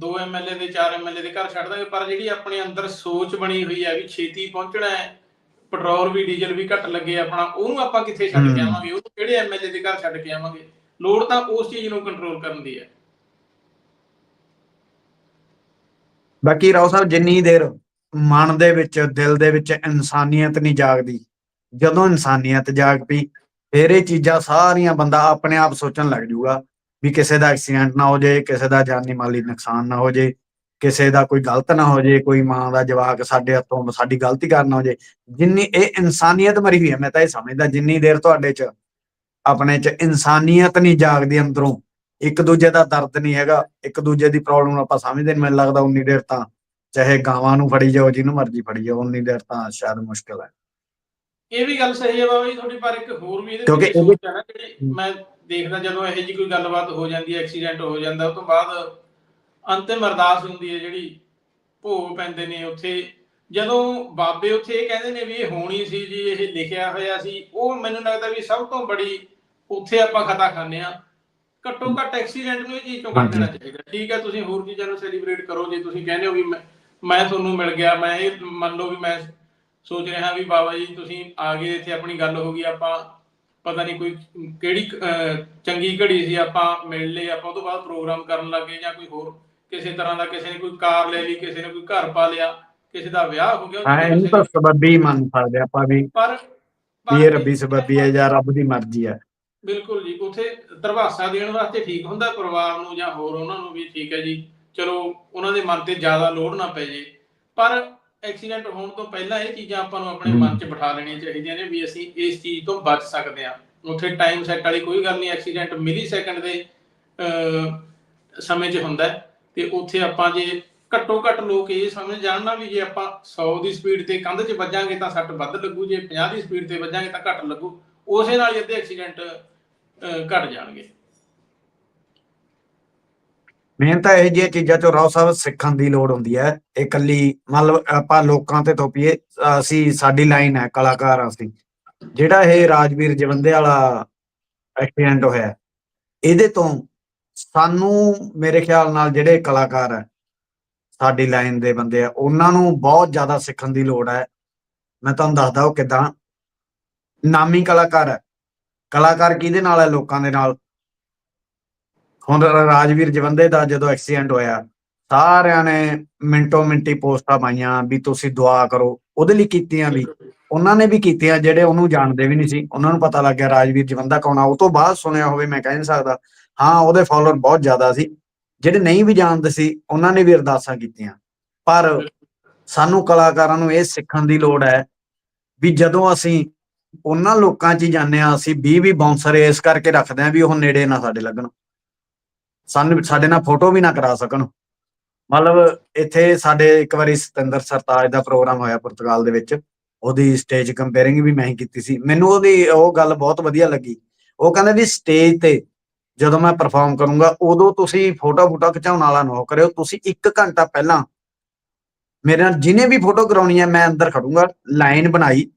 2 ਐਮਐਲਏ ਦੇ 4 ਐਮਐਲਏ ਦੇ ਘਰ ਛੱਡ ਦਾਂਗੇ ਪਰ ਜਿਹੜੀ ਆਪਣੇ ਅੰਦਰ ਸੋਚ ਬਣੀ ਹੋਈ ਹੈ ਵੀ ਛੇਤੀ ਪਹੁੰਚਣਾ ਹੈ ਪੈਟਰੋਲ ਵੀ ਡੀਜ਼ਲ ਵੀ ਘੱਟ ਲੱਗੇ ਆਪਣਾ ਉਹਨੂੰ ਆਪਾਂ ਕਿੱਥੇ ਛੱਡ ਕੇ। ਆਵਾਂਗੇ? ਉਹਨੂੰ ਕਿਹੜੇ ਐਮਐਲਏ ਦੇ ਘਰ ਛੱਡ ਕੇ ਆਵਾਂਗੇ? ਲੋੜ ਤਾਂ ਉਸ ਚੀਜ਼ ਨੂੰ ਕੰਟਰੋਲ ਕਰਨ ਦੀ ਹੈ। ਬਾਕੀ ਰਾਓ ਸਾਹਿਬ ਜਿੰਨੀ ਦੇਰ ਮਨ ਦੇ ਵਿੱਚ ਦਿਲ ਦੇ ਵਿੱਚ ਇਨਸਾਨੀਅਤ ਨਹੀਂ ਜਾਗਦੀ ਜਦੋਂ ਇਨਸਾਨੀਅਤ ਜਾਗ ਪਈ ਫਿਰ ਇਹ ਚੀਜ਼ਾਂ ਸਾਰੀਆਂ ਬੰਦਾ ਆਪਣੇ ਆਪ ਸੋਚਣ ਲੱਗ ਜੂਗਾ ਵੀ ਕਿਸੇ ਦਾ ਐਕਸੀਡੈਂਟ ਨਾ ਹੋ ਜਾਏ ਕਿਸੇ ਦਾ ਜਾਨੀ ਮਾਲੀ ਨੁਕਸਾਨ ਨਾ ਹੋ ਜਾਏ। ਕਿਸੇ ਦਾ ਕੋਈ ਗਲਤ ਨਾ ਹੋ ਜਾਏ ਕੋਈ ਮਾਂ ਦਾ ਜਵਾਕ ਸਾਡੇ ਹੱਥੋਂ ਸਾਡੀ ਗਲਤੀ ਕਾਰਨ ਹੋ ਜਾਏ ਜਿੰਨੀ ਇਹ ਇਨਸਾਨੀਅਤ ਮਰੀ ਹੋਈ ਹੈ ਮੈਂ ਤਾਂ ਇਹ ਸਮਝਦਾ ਜਿੰਨੀ ਦੇਰ ਤੁਹਾਡੇ 'ਚ ਆਪਣੇ 'ਚ ਇਨਸਾਨੀਅਤ ਨਹੀਂ ਜਾਗਦੀ ਅੰਦਰੋਂ ਇੱਕ ਦੂਜੇ ਦਾ ਦਰਦ ਨਹੀਂ ਹੈਗਾ ਇੱਕ ਦੂਜੇ ਦੀ ਪ੍ਰੋਬਲਮ ਨੂੰ ਆਪਾਂ ਸਮਝਦੇ ਨਹੀਂ ਮੈਨੂੰ ਲੱਗਦਾ ਉਨੀ ਦੇਰ ਤਾਂ ਚਾਹੇ ਗਾਵਾਂ ਨੂੰ ਫੜੀ ਜਾਓ ਜਿਹਨੂੰ ਮਰਜ਼ੀ ਫੜੀ ਜਾਓ ਉਨੀ ਦੇਰ ਤਾਂ ਸ਼ਾਇਦ ਮੁਸ਼ਕਲ ਹੈ। ਇਹ ਵੀ ਗੱਲ ਸਹੀ ਹੈ ਬਾਬਾ ਜੀ ਤੁਹਾਡੀ ਪਰ ਇੱਕ ਹੋਰ ਵੀ ਇਹਦੇ ਕਿਉਂਕਿ ਮੈਂ ਦੇਖਦਾ ਜਦੋਂ ਇਹੋ ਜਿਹੀ ਕੋਈ ਗੱਲਬਾਤ ਹੋ ਜਾਂਦੀ ਹੈ ਐਕਸੀਡੈਂਟ ਹੋ ਜਾਂਦਾ ਉਹ ਤੋਂ ਬਾਅਦ ਅੰਤਿਮ ਅਰਦਾਸ ਹੁੰਦੀ ਹੈ ਜਿਹੜੀ ਭੋਗ ਪੈਂਦੇ ਨੇ ਉੱਥੇ। ਜਦੋਂ ਬਾਬੇ ਉੱਥੇ ਇਹ ਕਹਿੰਦੇ ਨੇ ਵੀ ਇਹ ਹੋਣੀ ਸੀ ਜੀ ਇਹ ਲਿਖਿਆ ਹੋਇਆ ਸੀ ਉਹ ਮੈਨੂੰ ਲੱਗਦਾ ਵੀ ਸਭ ਤੋਂ ਬੜੀ ਉੱਥੇ ਆਪਾਂ ਖਤਾ ਖਾਂਦੇ ਆ ਘੱਟੋ ਘੱਟ ਐਕਸੀਡੈਂਟ ਨੂੰ ਇਹ ਚੀਜ਼ ਤੋਂ ਕੱਢ ਦੇਣਾ ਚਾਹੀਦਾ। ਠੀਕ ਹੈ ਤੁਸੀਂ ਹੋਰ ਚੀਜ਼ਾਂ ਨੂੰ ਸੈਲੀਬ੍ਰੇਟ ਕਰੋ ਜੇ। ਤੁਸੀਂ ਕਹਿੰਦੇ ਹੋ ਵੀ ਮੈਂ ਤੁਹਾਨੂੰ ਮਿਲ ਗਿਆ ਮੈਂ ਇਹ ਮੰਨ ਲਓ ਵੀ ਮੈਂ ਸੋਚ ਰਿਹਾ ਵੀ ਬਾਬਾ ਜੀ ਤੁਸੀਂ ਆ ਗਏ ਇੱਥੇ ਆਪਣੀ ਗੱਲ ਹੋ ਗਈ ਆਪਾਂ ਪਤਾ ਨਹੀਂ ਕੋਈ ਕਿਹੜੀ ਚੰਗੀ ਘੜੀ ਸੀ ਆਪਾਂ ਮਿਲ ਲਏ ਆਪਾਂ ਉਹ ਤੋਂ ਬਾਅਦ ਪ੍ਰੋਗਰਾਮ ਕਰਨ ਲੱਗੇ ਜਾਂ ਕੋਈ ਹੋਰ ਕਿਸੇ ਤਰ੍ਹਾਂ ਦਾ ਕਿਸੇ ਨੇ ਕੋਈ ਕਾਰ ਲੈ ਲਈ ਕਿਸੇ ਨੇ ਕੋਈ ਘਰ ਪਾ ਲਿਆ ਕਿਸੇ ਦਾ ਵਿਆਹ ਹੋ ਗਿਆ ਹਾਂ ਇਹਨੂੰ ਤਾਂ ਸਬੱਬੀ ਮੰਨ ਸਕਦੇ ਆਪਾਂ ਵੀ ਪਰ ਇਹ ਰੱਬੀ ਸਬੱਬੀ ਹੈ ਜਾਂ ਰੱਬ ਦੀ ਮਰਜ਼ੀ ਹੈ। ਬਿਲਕੁਲ ਜੀ ਉਥੇ ਧਰਵਾਸਾ ਦੇਣ ਵਾਸਤੇ ਠੀਕ ਹੁੰਦਾ ਪਰਿਵਾਰ ਨੂੰ ਜਾਂ ਹੋਰ ਉਹਨਾਂ ਨੂੰ ਵੀ ਠੀਕ ਹੈ ਜੀ। ਚਲੋ ਉਹਨਾਂ ਦੇ ਮਨ ਤੇ ਜ਼ਿਆਦਾ ਲੋਡ ਨਾ ਪੈ ਜੇ। ਪਰ ਐਕਸੀਡੈਂਟ ਹੋਣ ਤੋਂ ਪਹਿਲਾਂ ਇਹ ਚੀਜ਼ਾਂ ਆਪਾਂ ਨੂੰ ਆਪਣੇ। ਮਨ 'ਚ ਬਿਠਾ ਲੈਣੀਆਂ ਚਾਹੀਦੀਆਂ ਨੇ ਵੀ ਅਸੀਂ ਇਸ ਚੀਜ਼ ਤੋਂ ਬਚ ਸਕਦੇ ਹਾਂ। ਉਥੇ ਟਾਈਮ ਸੈੱਟ ਵਾਲੀ ਕੋਈ ਗੱਲ ਨਹੀਂ ਐਕਸੀਡੈਂਟ ਮਿਲੀ ਸੈਕਿੰਡ ਦੇ ਸਮੇਂ 'ਚ ਹੁੰਦਾ ਹੈ। ਤੇ ਉੱਥੇ ਆਪਾਂ ਜੇ ਘੱਟੋ ਘੱਟ ਲੋਕ ਇਹ ਸਮਝ ਜਾਣ ਨਾ ਵੀ ਜੇ ਆਪਾਂ 100 ਦੀ ਸਪੀਡ ਤੇ ਕੰਧ 'ਚ ਵੱਜਾਂਗੇ ਤਾਂ ਸੱਟ ਵੱਧ ਲੱਗੂ, ਜੇ 50 ਦੀ ਸਪੀਡ ਤੇ ਵੱਜਾਂਗੇ ਤਾਂ ਘੱਟ ਲੱਗੂ, ਉਸੇ ਨਾਲ ਹੀ ਐਕਸੀਡੈਂਟ ਘਟ ਜਾਣਗੇ। ਮੇਨ ਤਾਂ ਇਹ ਜਿਹੀਆਂ ਚੀਜ਼ਾਂ ਚੋਂ ਰਾਓ ਸਾਹਿਬ ਸਿੱਖਣ ਦੀ ਲੋੜ ਹੁੰਦੀ ਹੈ ਇਹ ਕੱਲੀ ਮਤਲਬ ਆਪਾਂ ਲੋਕਾਂ ਤੇ ਥੋਪੀਏ, ਅਸੀਂ ਸਾਡੀ ਲਾਈਨ ਹੈ, ਕਲਾਕਾਰ ਹਾਂ ਅਸੀਂ। ਜਿਹੜਾ ਇਹ ਰਾਜਵੀਰ ਜਵੰਦੇ ਵਾਲਾ ਐਕਸੀਡੈਂਟ ਹੋਇਆ, ਇਹਦੇ ਤੋਂ ਸਾਨੂੰ ਮੇਰੇ ਖਿਆਲ ਨਾਲ ਜਿਹੜੇ ਕਲਾਕਾਰ ਹੈ, ਸਾਡੀ ਲਾਈਨ ਦੇ ਬੰਦੇ ਆ, ਉਹਨਾਂ ਨੂੰ ਬਹੁਤ ਜ਼ਿਆਦਾ ਸਿੱਖਣ ਦੀ ਲੋੜ ਹੈ। ਮੈਂ ਤੁਹਾਨੂੰ ਦੱਸਦਾ ਉਹ ਕਿਦਾਂ। ਨਾਮੀ ਕਲਾਕਾਰ ਹੈ। ਕਲਾਕਾਰ ਕਿਹਦੇ ਨਾਲ ਹੈ ਲੋਕਾਂ ਦੇ ਨਾਲ? ਹੁਣ ਰਾਜਵੀਰ ਜਵੰਦੇ ਦਾ ਜਦੋਂ ਐਕਸੀਡੈਂਟ ਹੋਇਆ, ਸਾਰਿਆਂ ਨੇ ਮਿੰਟੋ ਮਿੰਟੀ ਪੋਸਟਾਂ ਪਾਈਆਂ ਵੀ ਤੁਸੀਂ ਦੁਆ ਕਰੋ। ਉਹਦੇ ਲਈ ਕੀਤੀਆਂ ਵੀ। ਉਹਨਾਂ ਨੇ ਵੀ ਕੀਤੀਆਂ, ਜਿਹੜੇ ਉਹਨੂੰ ਜਾਣਦੇ ਵੀ ਨਹੀਂ ਸੀ। ਉਹਨਾਂ ਨੂੰ ਪਤਾ ਲੱਗ ਗਿਆ ਰਾਜਵੀਰ ਜਵੰਦਾ ਕੌਣ ਆ। ਉਹ ਤੋਂ ਬਾਅਦ ਸੁਣਿਆ ਹੋਵੇ, ਮੈਂ ਕਹਿ ਨਹੀਂ ਸਕਦਾ। ਹਾਂ, ਉਹਦੇ ਫਾਲੋਅਰ ਬਹੁਤ ਜ਼ਿਆਦਾ ਸੀ। ਜਿਹੜੇ ਨਹੀਂ ਵੀ ਜਾਣਦੇ ਸੀ, ਉਹਨਾਂ ਨੇ ਵੀ ਅਰਦਾਸਾਂ ਕੀਤੀਆਂ। ਪਰ ਸਾਨੂੰ ਕਲਾਕਾਰਾਂ ਨੂੰ ਇਹ ਸਿੱਖਣ ਦੀ ਲੋੜ ਹੈ ਵੀ ਜਦੋਂ ਅਸੀਂ ਉਹਨਾਂ ਲੋਕਾਂ 'ਚ ਹੀ ਜਾਂਦੇ ਆ ਅਸੀਂ 20 20 ਬਾਉਂਸਰ ਇਸ ਕਰਕੇ ਰੱਖਦੇ ਆ ਵੀ ਉਹ ਨੇੜੇ ਨਾ ਸਾਡੇ ਲੱਗਣ। ਸਾਨੂੰ ਸਾਡੇ ਨਾਲ ਫੋਟੋ ਵੀ ਨਾ ਕਰਾ ਸਕਣ। ਮਤਲਬ ਇੱਥੇ ਸਾਡੇ ਇੱਕ ਵਾਰੀ ਸਤਿੰਦਰ ਸਰਤਾਜ ਦਾ ਪ੍ਰੋਗਰਾਮ ਹੋਇਆ ਪੁਰਤਗਾਲ ਦੇ ਵਿੱਚ। ਉਹਦੀ ਸਟੇਜ ਕੰਪੇਅਰਿੰਗ ਵੀ ਮੈਂ ਹੀ ਕੀਤੀ ਸੀ। ਮੈਨੂੰ ਉਹਦੀ ਉਹ ਗੱਲ ਬਹੁਤ ਵਧੀਆ ਲੱਗੀ। ਉਹ ਕਹਿੰਦਾ ਵੀ ਸਟੇਜ ਤੇ ਜਦੋਂ ਮੈਂ ਪਰਫਾਰਮ ਕਰੂੰਗਾ, ਉਦੋਂ ਤੁਸੀਂ ਫੋਟੋ ਫੋਟੋ ਖਿਚਾਉਣ ਵਾਲਾ ਨਾ ਕਰਿਓ। ਤੁਸੀਂ 1 ਘੰਟਾ ਪਹਿਲਾਂ ਮੇਰੇ ਨਾਲ ਜਿਹਨੇ ਵੀ ਫੋਟੋ ਕਰਾਉਣੀ ਹੈ, ਮੈਂ ਅੰਦਰ ਖੜੂੰਗਾ, ਲਾਈਨ ਬਣਾਈ।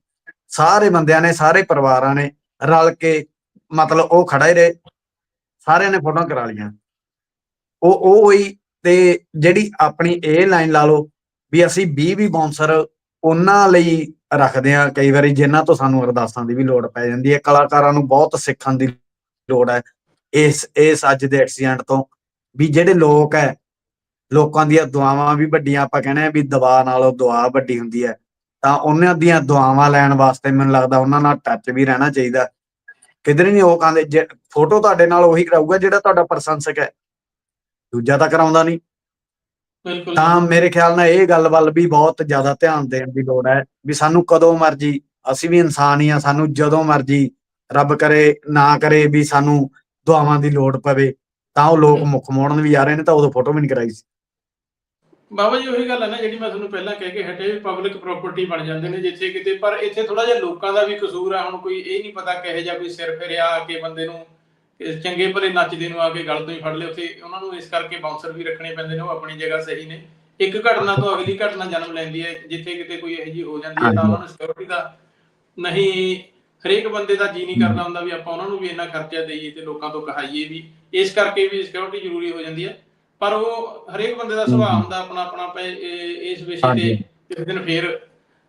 ਸਾਰੇ ਬੰਦਿਆਂ ਨੇ, ਸਾਰੇ ਪਰਿਵਾਰਾਂ ਨੇ ਰਲ ਕੇ ਮਤਲਬ ਉਹ ਖੜਾ ਹੀ ਰਹੇ। ਸਾਰਿਆਂ ਨੇ ਫੋਟੋਆਂ ਕਰਾ ਲਈਆਂ। ਉਹ ਉਹ ਹੋਈ ਤੇ ਜਿਹੜੀ ਆਪਣੀ ਇਹ ਲਾਈਨ ਲਾ ਲਓ ਵੀ ਅਸੀਂ 20 ਵੀ ਬਾਉਂਸਰ ਉਹਨਾਂ ਲਈ ਰੱਖਦੇ ਆ ਕਈ ਵਾਰੀ ਜਿਨ੍ਹਾਂ ਤੋਂ ਸਾਨੂੰ ਅਰਦਾਸਾਂ ਦੀ ਵੀ ਲੋੜ ਪੈ ਜਾਂਦੀ ਹੈ। ਕਲਾਕਾਰਾਂ ਨੂੰ ਬਹੁਤ ਸਿੱਖਣ ਦੀ ਲੋੜ ਹੈ। ਇਸ ਇਸ ਅੱਜ ਦੇ ਐਕਸੀਡੈਂਟ ਤੋਂ ਵੀ ਜਿਹੜੇ ਲੋਕ ਹੈ ਲੋਕਾਂ ਦੀਆਂ ਦੁਆਵਾਂ ਵੀ ਵੱਡੀਆਂ ਆਪਾਂ ਕਹਿੰਦੇ ਆ ਵੀ ਦਵਾ ਨਾਲੋਂ ਦੁਆ ਵੱਡੀ ਹੁੰਦੀ ਹੈ ਤਾਂ ਉਹਨਾਂ ਦੀਆਂ ਦੁਆਵਾਂ ਲੈਣ ਵਾਸਤੇ ਮੈਨੂੰ ਲੱਗਦਾ ਉਹਨਾਂ ਨਾਲ ਟੱਚ ਵੀ ਰਹਿਣਾ ਚਾਹੀਦਾ। ਕਿਧਰੇ ਨਹੀਂ ਉਹ ਕਹਿੰਦੇ ਜੇ ਫੋਟੋ ਤੁਹਾਡੇ ਨਾਲ ਉਹੀ ਕਰਾਊਗਾ ਜਿਹੜਾ ਤੁਹਾਡਾ ਪ੍ਰਸ਼ੰਸਕ ਹੈ ਦੂਜਾ ਤਾਂ ਕਰਾਉਂਦਾ ਨਹੀਂ। ਬਿਲਕੁਲ। ਤਾਂ ਮੇਰੇ ਖਿਆਲ ਨਾਲ ਇਹ ਗੱਲ ਵੱਲ ਵੀ ਬਹੁਤ ਜ਼ਿਆਦਾ ਧਿਆਨ ਦੇਣ ਦੀ ਲੋੜ ਹੈ ਵੀ ਸਾਨੂੰ ਕਦੋਂ ਮਰਜ਼ੀ ਅਸੀਂ ਵੀ ਇਨਸਾਨ ਹੀ ਆ ਸਾਨੂੰ ਜਦੋਂ ਮਰਜ਼ੀ ਰੱਬ ਕਰੇ ਨਾ ਕਰੇ ਵੀ ਸਾਨੂੰ ਦੁਆਵਾਂ ਦੀ ਲੋੜ ਪਵੇ ਤਾਂ ਉਹ ਲੋਕ ਮੁੱਖ ਮੋੜਨ ਵੀ ਆ ਰਹੇ ਨੇ ਤਾਂ ਉਦੋਂ ਫੋਟੋ ਵੀ ਨਹੀਂ ਕਰਾਈ ਸੀ। ਬਾਬਾ ਜੀ ਉਹੀ ਗੱਲ ਹੈ ਨਾ ਜਿਹੜੀ ਮੈਂ ਤੁਹਾਨੂੰ ਪਹਿਲਾਂ ਕਹਿ ਕੇ ਹਟੇ ਵੀ ਪਬਲਿਕ ਪ੍ਰਾਪਰਟੀ ਬਣ ਜਾਂਦੇ ਨੇ ਜਿੱਥੇ ਕਿਤੇ ਪਰ ਇੱਥੇ ਥੋੜਾ ਜਿਹਾ ਲੋਕਾਂ ਦਾ ਵੀ ਕਸੂਰ ਆ ਹੁਣ ਕੋਈ ਇਹ ਨਹੀਂ ਪਤਾ ਕਿਹੋ ਜਿਹਾ ਕੋਈ ਸਿਰ ਫਿਰਿਆ ਆ ਕੇ ਬੰਦੇ ਨੂੰ ਇਸ ਚੰਗੇ ਭਲੇ ਨੱਚਦੇ ਨੂੰ ਆ ਕੇ ਗਲ ਤੋਂ ਹੀ ਫੜ ਲਿਆ ਉੱਥੇ ਉਹਨਾਂ ਨੂੰ ਇਸ ਕਰਕੇ ਬਾਉਂਸਰ ਵੀ ਰੱਖਣੇ ਪੈਂਦੇ ਨੇ ਉਹ ਆਪਣੀ ਜਗ੍ਹਾ ਸਹੀ ਨੇ। ਇੱਕ ਘਟਨਾ ਤੋਂ ਅਗਲੀ ਘਟਨਾ ਜਨਮ ਲੈਂਦੀ ਹੈ ਜਿੱਥੇ ਕਿਤੇ ਕੋਈ ਇਹੋ ਜਿਹੀ ਹੋ ਜਾਂਦੀ ਹੈ ਤਾਂ ਉਹਨਾਂ ਨੂੰ ਸਿਕਿਉਰਿਟੀ ਦਾ ਨਹੀਂ ਹਰੇਕ ਬੰਦੇ ਦਾ ਜੀ ਨਹੀਂ ਕਰਦਾ ਹੁੰਦਾ ਵੀ ਆਪਾਂ ਉਹਨਾਂ ਨੂੰ ਵੀ ਇੰਨਾ ਖਰਚਾ ਦੇਈਏ ਤੇ ਲੋਕਾਂ ਤੋਂ ਕਹਾਈਏ ਵੀ ਇਸ ਕਰਕੇ ਵੀ ਸਿਕਿਉਰਿਟੀ ਜ਼ਰੂਰੀ ਹੋ ਜਾਂਦੀ ਹੈ। ਪਰ ਉਹ ਹਰੇਕ ਬੰਦੇ ਦਾ ਸੁਭਾਅ ਹੁੰਦਾ ਆਪਣਾ ਆਪਣਾ ਇਸ ਵਿਸ਼ੇ ਤੇ। ਕਿਸੇ ਦਿਨ ਫੇਰ